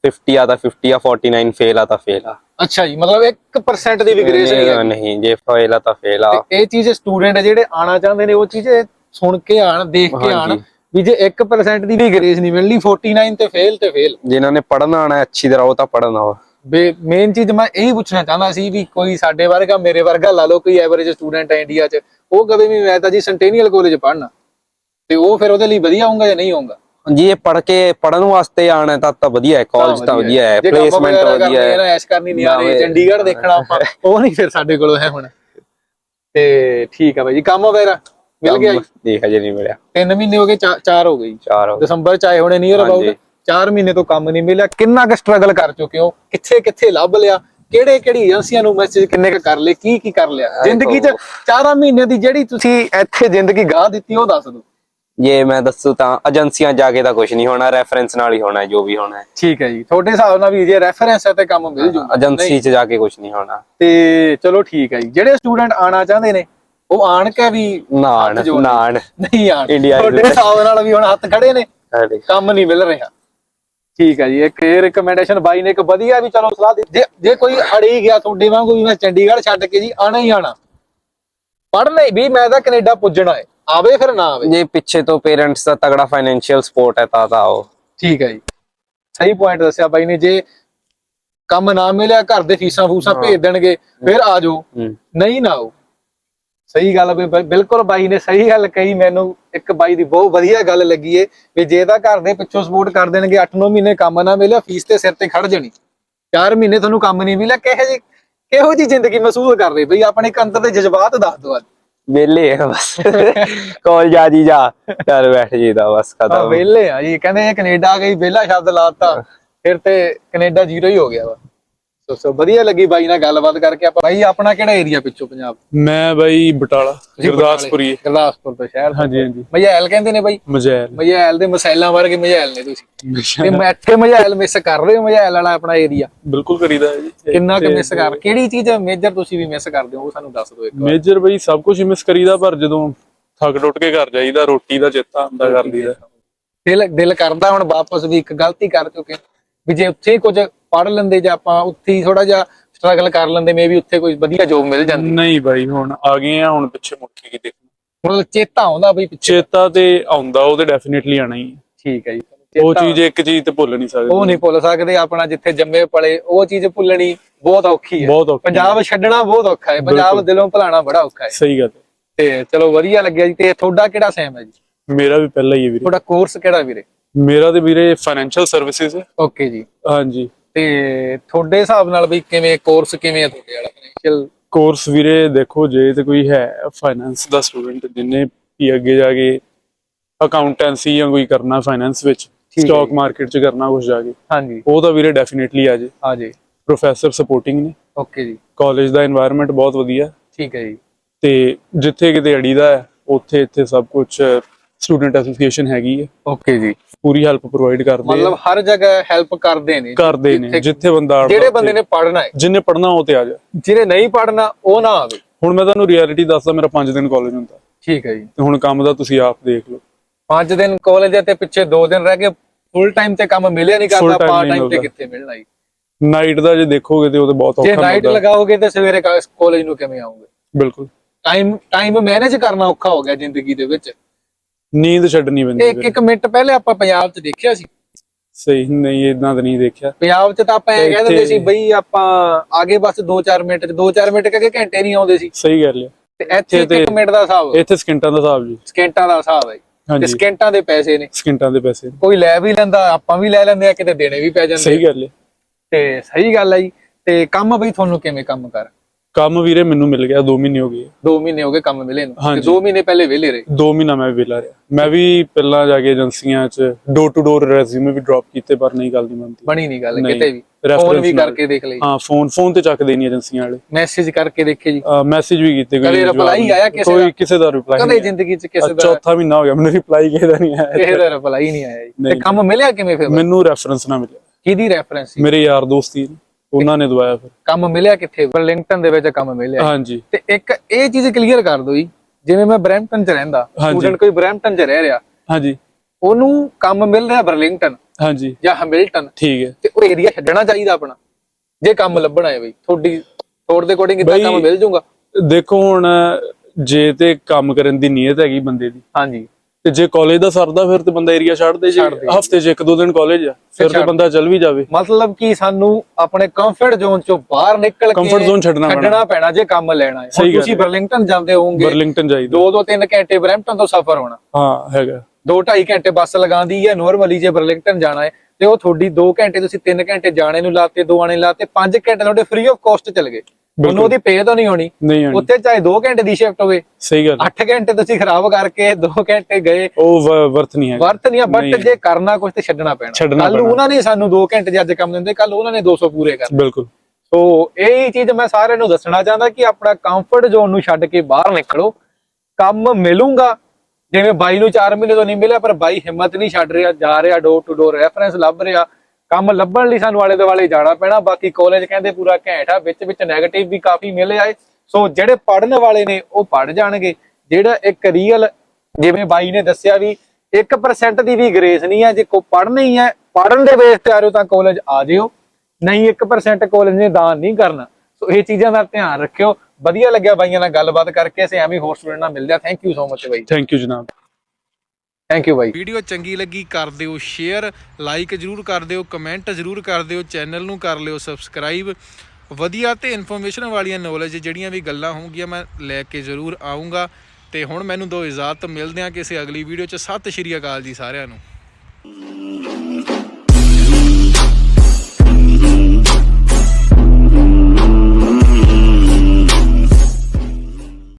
50 ਆ 50 ਆ 49 ਫੇਲ ਆ ਫੇਲ ਆ। ਅੱਛਾ ਜੀ ਮਤਲਬ 1% ਦੀ ਵੀ ਨਹੀਂ ਹੈ ਨਹੀਂ ਜੇ ਫੇਲ ਆ ਫੇਲ ਆ। ਇਹ ਚੀਜ਼ ਸਟੂਡੈਂਟ ਜਿਹੜੇ ਆਣਾ ਚਾਹੁੰਦੇ ਨੇ ਉਹ ਚੀਜ਼ ਸੁਣ ਕੇ ਆਣ ਦੇਖ ਕੇ ਆਣ ਵੀ ਜੇ 1% ਦੀ ਵੀ ਗ੍ਰੇਸ ਨਹੀਂ ਮਿਲਣੀ 49 ਤੇ ਫੇਲ ਤੇ ਫੇਲ ਜਿਨ੍ਹਾਂ ਨੇ ਪੜਨ ਆਣਾ ਅੱਛੀ ਤਰ੍ਹਾਂ ਉਹ ਤਾਂ ਪੜਨ ਆਵਾ ਮੇਨ ਚੀਜ਼ ਮੈਂ ਇਹੀ ਪੁੱਛਣਾ ਚਾਹੁੰਦਾ ਸੀ ਵੀ ਕੋਈ ਸਾਡੇ ਵਰਗਾ ਮੇਰੇ ਵਰਗਾ ਲਾ ਲਓ ਕੋਈ ਐਵਰੇਜ ਸਟੂਡੈਂਟ ਹੈ ਇੰਡੀਆ 'ਚ ਉਹ ਕਦੇ ਵੀ ਮੈਂ ਤਾਂ ਜੀ ਸੈਂਟੇਨੀਅਲ ਕਾਲਜ ਪੜਨਾ ਤੇ ਉਹ ਫਿਰ ਉਹਦੇ ਲਈ ਵਧੀਆ ਹੋਊਗਾ ਜਾਂ ਨਹੀਂ ਹੋਊਗਾ? ਜੀ ਇਹ ਪੜ ਕੇ ਪੜਨ ਵਾਸਤੇ ਆਣਾ ਤਾਂ ਤਾਂ ਵਧੀਆ ਹੈ ਕਾਲਜ ਤਾਂ ਵਧੀਆ ਹੈ। ਪਲੇਸਮੈਂਟ ਵਧੀਆ ਹੈ ਐਸ਼ ਕਰਨੀ ਨਹੀਂ ਆ ਰਹੀ ਚੰਡੀਗੜ੍ਹ ਦੇਖਣਾ ਉਹ ਨਹੀਂ ਫਿਰ ਸਾਡੇ ਕੋਲ ਹੈ ਹੁਣ। ਤੇ ਠੀਕ ਆ ਬਾਈ ਕੰਮ ਵਗੈਰਾ ਮਿਲ ਗਿਆ ਜੀ? ਹਜੇ ਨਹੀਂ ਮਿਲਿਆ। 3 ਮਹੀਨੇ ਹੋ ਗਏ 4 ਹੋ ਗਈ 4 ਦਸੰਬਰ ਚ ਆਏ ਹੋਣੇ ਨਹੀਂ ਹੋ ਰਿਹਾ ਚਾਰ ਮਹੀਨੇ ਤੋਂ ਕੰਮ ਨਹੀਂ ਮਿਲਿਆ। ਕਿੰਨਾ ਕੁ ਸਟਰਗਲ ਕਰ ਚੁੱਕੇ ਹੋ? ਕਿੱਥੇ ਕਿੱਥੇ ਲੱਭ ਲਿਆ? ਕਿਹੜੇ ਕਿਹੜੀ ਏਜੰਸੀਆਂ ਨੂੰ ਮੈਸੇਜ ਕਿੰਨੇ ਕਰ ਲਏ? ਕੀ ਕੀ ਕਰ ਲਿਆ? ਜ਼ਿੰਦਗੀ 'ਚ 4 ਮਹੀਨੇ ਦੀ ਜਿਹੜੀ ਤੁਸੀਂ ਇੱਥੇ ਜ਼ਿੰਦਗੀ ਗਾਹ ਦਿੱਤੀ ਉਹ ਦੱਸ ਦਿਓ। ਜੇ ਮੈਂ ਦੱਸੂ ਤਾਂ ਏਜੰਸੀਆਂ ਜਾ ਕੇ ਤਾਂ ਕੁਝ ਨਹੀਂ ਹੋਣਾ ਰੈਫਰੈਂਸ ਨਾਲ ਹੀ ਹੋਣਾ ਜੋ ਵੀ ਹੋਣਾ ਠੀਕ ਹੈ ਜੀ। ਤੁਹਾਡੇ ਹਿਸਾਬ ਨਾਲ ਵੀ ਜੇ ਰੈਫਰੈਂਸ ਹੈ ਤੇ ਕੰਮ ਮਿਲ ਜੂਗਾ। ਏਜੰਸੀ 'ਚ ਜਾ ਕੇ ਕੁਝ ਨਹੀਂ ਹੋਣਾ। ਤੇ ਚਲੋ ਠੀਕ ਹੈ ਜੀ। ਜਿਹੜੇ ਸਟੂਡੈਂਟ ਆਣਾ ਚਾਹੁੰਦੇ ਨੇ ਉਹ ਆਣ ਕੇ ਵੀ ਨਾਣ ਨਾਣ। ਨਹੀਂ ਆਣ ਇੰਡੀਆ ਦੇ ਹਿਸਾਬ ਨਾਲ ਵੀ ਹੁਣ ਹੱਥ ਖੜੇ ਨੇ। ਕੰਮ ਨਹੀਂ ਮਿਲ ਰਿਹਾ। ਠੀਕ ਹੈ ਜੀ ਇੱਕ ਇਹ ਰეკਮੈਂਡੇਸ਼ਨ ਬਾਈ ਨੇ ਇੱਕ ਵਧੀਆ ਵੀ ਚਲੋ ਸਲਾਹ ਦਿੱਤੀ। ਜੇ ਕੋਈ ਅੜੀ ਗਿਆ ਤੁਹਾਡੇ ਵਾਂਗੂ ਵੀ ਮੈਂ ਚੰਡੀਗੜ੍ਹ ਛੱਡ ਕੇ ਜੀ ਆਣਾ ਹੀ ਆਣਾ ਪੜ੍ਹਨਾ ਹੀ ਵੀ ਮੈਂ ਤਾਂ ਕੈਨੇਡਾ ਪੁੱਜਣਾ ਹੈ। ਆਵੇ ਫਿਰ ਨਾ ਆਵੇ। ਜੇ ਪਿੱਛੇ ਤੋਂ ਪੇਰੈਂਟਸ ਦਾ ਤਗੜਾ ਫਾਈਨੈਂਸ਼ੀਅਲ ਸਪੋਰਟ ਹੈ ਤਾਂ ਤਾਂ ਆਓ ਠੀਕ ਹੈ ਜੀ। ਸਹੀ ਪੁਆਇੰਟ ਦੱਸਿਆ ਬਾਈ ਨੇ ਜੇ ਕੰਮ ਨਾ ਮਿਲਿਆ ਘਰ ਦੇ ਫੀਸਾਂ ਫੂਸਾਂ ਭੇਜ ਦੇਣਗੇ ਫਿਰ ਆ ਜਾਓ। ਨਹੀਂ ਨਾ ਆਓ। ਸਹੀ ਗੱਲ ਬਿਲਕੁਲ ਬਾਈ ਨੇ ਸਹੀ ਗੱਲ ਕਹੀ ਮੈਨੂੰ ਇੱਕ ਬਾਈ ਦੀ ਬਹੁਤ ਵਧੀਆ ਗੱਲ ਲੱਗੀ ਏ ਵੀ ਜੇ ਤਾਂ ਘਰ ਦੇ ਪਿੱਛੋਂ ਸਪੋਰਟ ਕਰ ਦੇਣਗੇ 8-9 ਮਹੀਨੇ ਕੰਮ ਨਾ ਮਿਲਿਆ ਫੀਸ ਤੇ ਸਿਰ ਤੇ ਖੜ ਜਾਣੀ। 4 ਮਹੀਨੇ ਤੁਹਾਨੂੰ ਕੰਮ ਨਹੀਂ ਮਿਲਿਆ ਕਿਹੋ ਜੀ ਕਿਹੋ ਜੀ ਜ਼ਿੰਦਗੀ ਮਹਿਸੂਸ ਕਰ ਰਹੇ ਬਈ? ਆਪਣੇ ਅੰਦਰ ਦੇ ਜਜ਼ਬਾਤ ਦੱਸ ਦਿਓ ਅੱਜ। ਵਿਹਲੇ ਆ ਬਸ। ਕਾਲਜ ਆ ਜੀ ਜਾ ਘਰ ਬੈਠ ਜੀ ਦਾ ਬਸ ਆ ਖਤਮ। ਵਿਹਲੇ ਆ ਜੀ। ਕਹਿੰਦੇ ਕੈਨੇਡਾ ਗਈ ਵਿਹਲਾ ਸ਼ਬਦ ਲਾਤਾ ਫਿਰ ਤੇ ਕੈਨੇਡਾ ਜ਼ੀਰੋ ਹੀ ਹੋ ਗਿਆ ਵਾ। ਸੋ ਸੋ ਵਧੀਆ ਲੱਗੀ ਬਾਈ ਨਾਲ ਗੱਲਬਾਤ ਕਰਕੇ ਆਪਾਂ। ਬਾਈ ਆਪਣਾ ਕਿਹੜਾ ਏਰੀਆ ਪਿੱਛੋਂ ਪੰਜਾਬ? ਮੈਂ ਬਾਈ ਬਟਾਲਾ ਗੁਰਦਾਸਪੁਰੀ ਗੁਰਦਾਸਪੁਰ ਤੋਂ ਸ਼ਹਿਰ। ਹਾਂਜੀ ਹਾਂਜੀ। ਮਜੈਲ ਕਹਿੰਦੇ ਨੇ ਬਾਈ? ਮਜੈਲ ਮਜੈਲ ਦੇ ਮਸੈਲਾਂ ਵਰਗੇ ਮਜੈਲ ਨੇ ਤੁਸੀਂ। ਤੇ ਮੈਂ ਇੱਥੇ ਮਜੈਲ ਮਿਸ ਕਰ ਰਹੇ ਹੋ ਮਜੈਲ ਵਾਲਾ ਆਪਣਾ ਏਰੀਆ ਬਿਲਕੁਲ ਕਰੀਦਾ ਜੀ। ਕਿੰਨਾ ਕੁ ਮਿਸ ਕਰ ਕਿਹੜੀ ਚੀਜ਼ ਮੇਜਰ ਤੁਸੀਂ ਵੀ ਮਿਸ ਕਰਦੇ ਹੋ ਉਹ ਸਾਨੂੰ ਦੱਸ ਦਿਓ ਇੱਕ ਵਾਰ। ਮੇਜਰ ਬਈ ਸਭ ਕੁਝ ਮਿਸ ਕਰੀਦਾ ਪਰ ਜਦੋਂ ਥੱਕ ਟੁੱਟ ਕੇ ਘਰ ਜਾਈਦਾ ਰੋਟੀ ਦਾ ਚੇਤਾ ਆਉਂਦਾ ਕਰ ਲਈਦਾ ਦਿਲ ਦਿਲ ਕਰਦਾ ਹੁਣ ਵਾਪਸ ਵੀ ਇੱਕ ਗਲਤੀ ਕਰ ਚੁੱਕੇ। ਵੀ ਜੇ ਉੱਥੇ ਕੁਝ ਪੜ ਲੈਂਦੇ ਜਾਂ ਆਪਾਂ ਉੱਥੇ ਹੀ ਥੋੜਾ ਜਿਹਾ ਸਟਰਗਲ ਕਰ ਲੈਂਦੇ ਮੇਬੀ ਉੱਥੇ ਕੋਈ ਵਧੀਆ ਜੋਬ ਮਿਲ ਜਾਂਦੀ। ਨਹੀਂ ਬਾਈ ਹੁਣ ਆ ਗਏ ਆ ਹੁਣ ਪਿੱਛੇ ਮੁੜ ਕੇ ਕੀ ਦੇਖਣਾ। ਹੁਣ ਚੇਤਾ ਆਉਂਦਾ ਬਈ ਪਿੱਛੇ। ਚੇਤਾ ਤੇ ਆਉਂਦਾ ਉਹ ਤੇ ਡੈਫੀਨਿਟਲੀ ਆਣਾ ਹੀ। ਠੀਕ ਹੈ ਜੀ। ਉਹ ਚੀਜ਼ ਇੱਕ ਚੀਜ਼ ਤੇ ਭੁੱਲ ਨਹੀਂ ਸਕਦੇ। ਉਹ ਨਹੀਂ ਭੁੱਲ ਸਕਦੇ ਆਪਣਾ ਜਿੱਥੇ ਜੰਮੇ ਪਲੇ ਉਹ ਚੀਜ਼ ਭੁੱਲਣੀ ਬਹੁਤ ਔਖੀ ਹੈ। ਪੰਜਾਬ ਛੱਡਣਾ ਬਹੁਤ ਔਖਾ ਹੈ ਪੰਜਾਬ। ਦਿਲੋਂ ਭੁਲਾਣਾ ਬੜਾ ਔਖਾ ਹੈ। ਸਹੀ ਗੱਲ। ਤੇ ਚਲੋ ਵਧੀਆ ਲੱਗਿਆ ਜੀ ਤੇ ਤੁਹਾਡਾ ਕਿਹੜਾ ਸੈਮ ਹੈ ਜੀ? ਮੇਰਾ ਵੀ ਪਹਿਲਾਂ ਹੀ ਹੈ ਵੀਰੇ। ਤੁਹਾਡਾ ਕੋਰਸ ਕਿਹੜਾ ਵੀਰੇ? ਮੇਰਾ ਤੇ ਵੀਰੇ ਫਾਈਨੈਂਸ਼ੀਅਲ ਸਰਵਿਸਿਜ਼ ਹੈ। ਓਕੇ ਜੀ। ਹਾਂਜੀ। ਤੇ ਤੁਹਾਡੇ ਹਿਸਾਬ ਨਾਲ ਵੀ ਕਿਵੇਂ ਕੋਰਸ ਕਿਵੇਂ ਆ ਤੁਹਾਡੇ ਵਾਲਾ ਫਾਈਨੈਂਸ਼ੀਅਲ ਕੋਰਸ ਵੀਰੇ ਦੇਖੋ ਜੇ ਤੇ ਕੋਈ ਹੈ ਫਾਈਨੈਂਸ ਦਾ ਸਟੂਡੈਂਟ ਜਿੰਨੇ ਵੀ ਅੱਗੇ ਜਾ ਕੇ ਅਕਾਊਂਟੈਂਸੀ ਜਾਂ ਕੋਈ ਕਰਨਾ ਫਾਈਨੈਂਸ ਵਿੱਚ ਸਟਾਕ ਮਾਰਕੀਟ 'ਚ ਕਰਨਾ ਕੁਝ ਜਾ ਕੇ ਹਾਂਜੀ। ਉਹ ਤਾਂ ਵੀਰੇ ਡੈਫੀਨਿਟਲੀ ਆ ਜੇ। ਆ ਜੇ। ਪ੍ਰੋਫੈਸਰ ਸਪੋਰਟਿੰਗ ਨੇ। ਓਕੇ ਜੀ। ਕਾਲਜ ਦਾ এনवायरमेंट ਬਹੁਤ ਵਧੀਆ। ਠੀਕ ਹੈ ਜੀ। ਤੇ ਜਿੱਥੇ ਕਿਤੇ ਅੜੀਦਾ ਹੈ ਉੱਥੇ ਇੱਥੇ ਸਭ ਕੁਝ ਸਟੂਡੈਂਟ ਐਸੋਸੀਏਸ਼ਨ ਹੈਗੀ ਹੈ। ਓਕੇ ਜੀ। ਪੂਰੀ ਹੈਲਪ ਪ੍ਰੋਵਾਈਡ ਕਰਦੇ ਮਤਲਬ ਹਰ ਜਗ੍ਹਾ ਹੈਲਪ ਕਰਦੇ ਨੇ। ਕਰਦੇ ਨੇ ਜਿੱਥੇ- ਬੰਦਾ ਜਿਹੜੇ ਬੰਦੇ ਨੇ ਪੜ੍ਹਨਾ ਹੈ। ਜਿੰਨੇ ਪੜਨਾ ਉਹ ਤੇ ਆ ਜਾ। ਜਿਹਨੇ ਨਹੀਂ ਪੜ੍ਹਨਾ ਉਹ ਨਾ ਆਵੇ। ਹੁਣ ਮੈਂ ਤੁਹਾਨੂੰ ਰਿਐਲਿਟੀ ਦੱਸਦਾ ਮੇਰਾ 5 ਦਿਨ ਕਾਲਜ ਹੁੰਦਾ। ਠੀਕ ਹੈ ਜੀ। ਤੇ ਹੁਣ ਕੰਮ ਦਾ ਤੁਸੀਂ ਆਪ ਦੇਖ ਲਓ। 5 ਦਿਨ ਕਾਲਜ ਤੇ ਪਿੱਛੇ 2 ਦਿਨ ਰਹਿ ਗਏ। ਫੁੱਲ ਟਾਈਮ ਤੇ ਕੰਮ ਮਿਲਿਆ ਨਹੀਂ ਕਰਦਾ ਪਾਰਟ ਟਾਈਮ ਤੇ। ਕਿੱਥੇ ਮਿਲਣਾ ਜੀ? ਨਾਈਟ ਦਾ ਜੇ ਦੇਖੋਗੇ ਤੇ ਉਹ ਤੇ ਬਹੁਤ ਜੇ ਔਖਾ ਨਾਈਟ ਹੁੰਦਾ। ਲਗਾਓਗੇ ਤੇ ਸਵੇਰੇ ਕਾਲਜ ਨੂੰ ਕਿਵੇਂ ਆਓਗੇ? ਬਿਲਕੁਲ। ਟਾਈਮ ਟਾਈਮ ਮੈਨੇਜ ਕਰਨਾ ਔਖਾ ਹੋ ਗਿਆ ਜ਼ਿੰਦਗੀ ਦੇ ਵਿੱਚ। ਨੀਂਦ ਛੱਡਣੀ ਪੈਂਦੀ ਇੱਕ। ਇੱਕ ਮਿੰਟ ਪਹਿਲੇ ਆਪਾਂ ਪੰਜਾਬ 'ਚ ਦੇਖਿਆ ਸੀ। ਸਹੀ ਨਹੀਂ ਇਦਾਂ ਤਾਂ ਨਹੀਂ ਦੇਖਿਆ। ਪੰਜਾਬ 'ਚ ਤਾਂ ਆਪਾਂ ਐ ਤੇ ਕਹਿ ਦਿੰਦੇ ਸੀ ਬਈ ਆਪਾਂ ਆਗੇ ਬਸ 2-4 ਮਿੰਟ 'ਚ 2-4 ਮਿੰਟ ਕਰਕੇ ਘੰਟੇ ਨਹੀਂ ਆਉਂਦੇ ਸੀ। ਸਹੀ ਗੱਲ ਹੈ। ਤੇ ਇੱਥੇ ਤੇ- ਇੱਕ ਮਿੰਟ ਦਾ ਹਿਸਾਬ। ਇੱਥੇ ਸਕਿੰਟਾਂ ਦਾ ਹਿਸਾਬ ਜੀ। ਸਕਿੰਟਾਂ ਦਾ ਹਿਸਾਬ ਹੈ। ਤੇ ਸਕਿੰਟਾਂ ਦੇ ਪੈਸੇ ਨੇ। ਸਕਿੰਟਾਂ ਦੇ ਪੈਸੇ ਕੋਈ ਲੈ ਵੀ ਲੈਂਦਾ ਆਪਾਂ ਵੀ ਲੈ ਲੈਂਦੇ ਆ ਕਿਤੇ ਦੇਣੇ ਵੀ ਪੈ ਜਾਂਦੇ ਸਹੀ ਗੱਲ ਹੈ। ਤੇ ਸਹੀ ਗੱਲ ਹੈ ਜੀ। ਤੇ ਕੰਮ ਬਈ ਤੁਹਾਨੂੰ ਕਿਵੇਂ ਕੰਮ ਕਰ? ਕੰਮ ਵੀਰੇ ਮੈਨੂੰ ਮਿਲ ਗਿਆ 2 ਮਹੀਨੇ ਹੋ ਗਏ। 2 ਮਹੀਨੇ ਹੋ ਗਏ ਕੰਮ ਮਿਲੇ ਨੂੰ। ਤੇ ਹਾਂਜੀ। 2 ਮਹੀਨੇ ਪਹਿਲੇ ਵਿਹਲੇ ਰਹੇ? 2 ਮਹੀਨਾ ਮੈਂ ਵਿਹਲਾ ਰਿਹਾ। ਮੈਂ ਵੀ ਪਹਿਲਾਂ ਜਾ ਕੇ ਏਜੰਸੀਆਂ 'ਚ ਡੋਰ ਟੂ ਡੋਰ ਰੈਜ਼ਿਊਮੇ ਵੀ ਡ੍ਰੌਪ ਕੀਤੇ ਪਰ ਨਹੀਂ ਗੱਲ ਨਹੀਂ ਬਣਦੀ। ਬਣੀ ਨਹੀਂ ਗੱਲ। ਕਿਤੇ ਵੀ। ਫੋਨ ਵੀ। ਕਰਕੇ ਦੇਖ ਲਈ। ਹਾਂ ਫੋਨ ਫੋਨ ਤੇ ਚੱਕਦੇ ਨਹੀਂ ਏਜੰਸੀਆਂ ਵਾਲੇ। ਮੈਸੇਜ ਕਰਕੇ ਦੇਖੇ ਜੀ। ਮੈਸੇਜ ਵੀ ਕੀਤੇ reply ਨਹੀਂ। ਆਇਆ ਕਿਸੇ ਦਾ? ਕੋਈ ਕਿਸੇ ਦਾ ਰਿਪਲਾਈ ਕਦੇ ਜ਼ਿੰਦਗੀ 'ਚ ਕਿਸੇ ਦਾ? ਚੌਥਾ ਮਹੀਨਾ ਹੋ ਗਿਆ ਮੈਨੂੰ ਰਿਪਲਾਈ ਕਿਸੇ ਦਾ ਨਹੀਂ ਆਇਆ। ਕਿਸੇ ਦਾ ਰਿਪਲਾਈ ਨਹੀਂ ਆਇਆ ਜੀ। ਤੇ। ਕੰਮ ਮਿਲਿਆ ਕਿਵੇਂ ਫਿਰ? ਮੈਨੂੰ ਰੈਫਰੈਂਸ ਨਾ ਮਿਲਿਆ। ਕਿਹਦੀ ਰੈਫਰੈਂਸ ਮੇਰੇ ਯਾਰ ਦੋਸਤੀ ਉਹਨਾਂ ਨੇ ਦਵਾਇਆ ਫਿਰ। ਕੰਮ ਮਿਲਿਆ ਕਿੱਥੇ? ਬਰਲਿੰਗਟਨ ਦੇ ਵਿੱਚ ਕੰਮ ਮਿਲਿਆ। ਹਾਂਜੀ। ਤੇ ਇੱਕ ਇਹ ਚੀਜ਼ ਕਲੀਅਰ ਕਰ ਦਿਓ ਜੀ। ਜਿਵੇਂ ਮੈਂ ਬਰੈਂਪਟਨ 'ਚ ਰਹਿੰਦਾ। ਸਟੂਡੈਂਟ ਕੋਈ ਬਰੈਂਪਟਨ 'ਚ ਰਹਿ ਰਿਹਾ। ਹਾਂਜੀ। ਉਹਨੂੰ ਕੰਮ ਮਿਲ ਰਿਹਾ ਬਰਲਿੰਗਟਨ ਹਾਂਜੀ। ਜਾਂ ਹੈਮਿਲਟਨ। ਠੀਕ ਹੈ। ਤੇ ਉਹ ਏਰੀਆ ਛੱਡਣਾ ਚਾਹੀਦਾ ਆਪਣਾ। ਜੇ ਕੰਮ ਲੱਭਣਾ ਹੈ ਬਈ ਤੁਹਾਡੀ ਤੁਹਾਡੇ ਦੇ ਅਕੋਰਡਿੰਗ ਬਈ- ਕੰਮ ਮਿਲ ਜਾਊਗਾ। ਦੇਖੋ ਹੁਣ ਜੇ ਤੇ ਕੰਮ ਕਰਨ ਦੀ ਨੀਅਤ ਹੈਗੀ ਬੰਦੇ ਦੀ। ਹਾਂਜੀ। ਤੇ ਜੇ ਕਾਲਜ ਦਾ ਸਰਦਾ ਫਿਰ ਤੇ ਬੰਦਾ ਏਰੀਆ ਛੱਡ ਦੇ ਜੇ ਛੱਡ ਦੇ। ਹਫ਼ਤੇ 'ਚ ਇੱਕ ਦੋ ਦਿਨ ਕਾਲਜ ਆ ਫਿਰ ਤੇ ਛੱਡ ਬੰਦਾ ਚੱਲ ਵੀ ਜਾਵੇ। ਮਤਲਬ ਕਿ ਸਾਨੂੰ ਆਪਣੇ ਕੰਫਰਟ ਜ਼ੋਨ ਚੋਂ ਬਾਹਰ ਨਿਕਲ ਕੇ Comfort zone ਛੱਡਣਾ ਪੈਣਾ। ਪੈਣਾ ਜੇ ਕੰਮ ਲੈਣਾ ਹੈ। ਸਹੀ ਹੁਣ ਗੱਲ ਤੁਸੀਂ ਹੈ। ਬਰਲਿੰਗਟਨ ਜਾਂਦੇ ਹੋਵੋਗੇ ਬਰਲਿੰਗਟਨ ਜਾਈਦਾ। ਦੋ ਦੋ ਤਿੰਨ ਘੰਟੇ ਬਰੈਂਪਟਨ ਤੋਂ ਸਫ਼ਰ ਹੋਣਾ। ਹਾਂ ਹੈਗਾ। ਦੋ ਢਾਈ ਘੰਟੇ ਬੱਸ ਲਗਾਉਂਦੀ ਹੈ ਨਾਰਮਲੀ ਜੇ ਬਰਲਿੰਗਟਨ ਜਾਣਾ ਹੈ ਤੇ ਉਹ ਤੁਹਾਡੀ 2 ਘੰਟੇ ਤੁਸੀਂ 3 ਘੰਟੇ ਜਾਣੇ ਨੂੰ ਲਾਤੇ ਦੋ ਆਣੇ ਲਾਤੇ 5 ਘੰਟੇ ਤੁਹਾਡੇ ਫ੍ਰੀ ਆਫ ਕਾਸਟ ਚਲ ਗਏ। ਉਹਨੂੰ ਉਹਦੀ ਪੇ ਤਾਂ ਨਹੀਂ ਹੋਣੀ ਨਹੀਂ ਉੱਥੇ ਚਾਹੇ 2 ਘੰਟੇ ਦੀ ਸ਼ਿਫਟ ਹੋਵੇ। ਸਹੀ ਗੱਲ 8 ਘੰਟੇ ਤੁਸੀਂ ਖਰਾਬ ਕਰਕੇ 2 ਘੰਟੇ ਗਏ। ਉਹ ਵਰਥ ਨਹੀਂ ਹੈਗਾ। ਵਰਤ ਨਹੀਂ ਬਟ ਨਹੀਂ। ਜੇ ਕਰਨਾ ਕੁਝ ਤੇ ਛੱਡਣਾ ਪੈਣਾ। ਕੱਲ। ਉਹਨਾਂ ਨੇ ਸਾਨੂੰ 2 ਘੰਟੇ ਅੱਜ ਕੰਮ ਦਿੰਦੇ ਕੱਲ ਉਹਨਾਂ ਨੇ 200 ਪੂਰੇ ਕਰਨੇ ਬਿਲਕੁਲ। ਸੋ ਇਹ ਚੀਜ਼ ਮੈਂ ਸਾਰਿਆਂ ਨੂੰ ਦੱਸਣਾ ਚਾਹੁੰਦਾ ਕਿ ਆਪਣਾ ਕੰਫਰਟ ਜ਼ੋਨ ਨੂੰ ਛੱਡ ਕੇ ਬਾਹਰ ਨਿਕਲੋ। ਕੰਮ ਮਿਲੂਗਾ। ਜਿਵੇਂ ਬਾਈ ਨੂੰ 4 ਮਹੀਨੇ ਤੋਂ ਨਹੀਂ ਮਿਲਿਆ ਪਰ ਬਾਈ ਹਿੰਮਤ ਨਹੀਂ ਛੱਡ ਰਿਹਾ ਜਾ ਰਿਹਾ ਡੋਰ ਟੂ ਡੋਰ ਰੈਫਰੈਂਸ ਲੱਭ ਰਿਹਾ। ਕੰਮ ਲੱਭਣ ਲਈ ਸਾਨੂੰ ਆਲੇ ਦੁਆਲੇ ਜਾਣਾ ਪੈਣਾ, ਬਾਕੀ ਕਾਲਜ ਕਹਿੰਦੇ ਪੂਰਾ ਘੈਂਟ ਆ, ਵਿੱਚ ਵਿੱਚ 네ਗੇਟਿਵ ਵੀ ਕਾਫੀ ਮਿਲੇ ਆਏ। ਸੋ ਜਿਹੜੇ ਪੜਨ ਵਾਲੇ ਨੇ, ਉਹ ਪੜ ਜਾਣਗੇ। ਜਿਹੜਾ ਇੱਕ ਰੀਅਲ ਜਿਵੇਂ ਬਾਈ ਨੇ ਦੱਸਿਆ ਵੀ 1% ਦੀ ਵੀ ਗ੍ਰੇਸ ਨਹੀਂ ਹੈ ਜੇ ਕੋ ਪੜ੍ਹਨਾ ਹੀ ਹੈ ਪੜਨ ਦੇ ਬੇਸ ਤੇ ਆ ਰਹੇ ਹੋ ਤਾਂ ਕਾਲਜ ਆ ਜਿਓ। ਨਹੀਂ 1% ਕਾਲਜ ਨੇ ਦਾਨ ਨਹੀਂ ਕਰਨਾ। ਸੋ ਇਹ ਚੀਜ਼ਾਂ ਦਾ ਧਿਆਨ ਰੱਖਿਓ। ਵਧੀਆ ਲੱਗਿਆ ਬਾਈਆਂ ਨਾਲ ਗੱਲਬਾਤ ਕਰਕੇ, ਅਸੀਂ ਐਵੇਂ ਹੋਰ ਸਟੂਡੈਂਟ ਨਾਲ ਮਿਲਦੇ ਆ ਥੈਂਕ ਯੂ ਸੋ ਮਚ ਬਾਈ। ਥੈਂਕ ਯੂ ਜਨਾਬ। ਥੈਂਕ ਯੂ ਬਾਈ ਵੀਡੀਓ ਚੰਗੀ ਲੱਗੀ ਕਰ ਦਿਓ ਸ਼ੇਅਰ ਲਾਈਕ ਜਰੂਰ ਕਰ ਦਿਓ ਕਮੈਂਟ ਜਰੂਰ ਕਰ ਦਿਓ ਚੈਨਲ ਨੂੰ ਕਰ ਲਿਓ ਸਬਸਕ੍ਰਾਈਬ ਵਧੀਆ ਤੇ ਇਨਫੋਰਮੇਸ਼ਨ ਵਾਲੀਆਂ ਨੌਲੇਜ ਜਿਹੜੀਆਂ ਵੀ ਗੱਲਾਂ ਹੋਣਗੀਆਂ ਮੈਂ ਲੈ ਕੇ ਜਰੂਰ ਆਉਂਗਾ ਤੇ ਹੁਣ ਮੈਨੂੰ ਦੋ ਇਜਾਜ਼ਤ, ਮਿਲਦੇ ਆ ਕਿਸੇ ਅਗਲੀ ਵੀਡੀਓ ਚ। ਸਤਿ ਸ਼੍ਰੀ ਅਕਾਲ ਜੀ ਸਾਰਿਆਂ ਨੂੰ।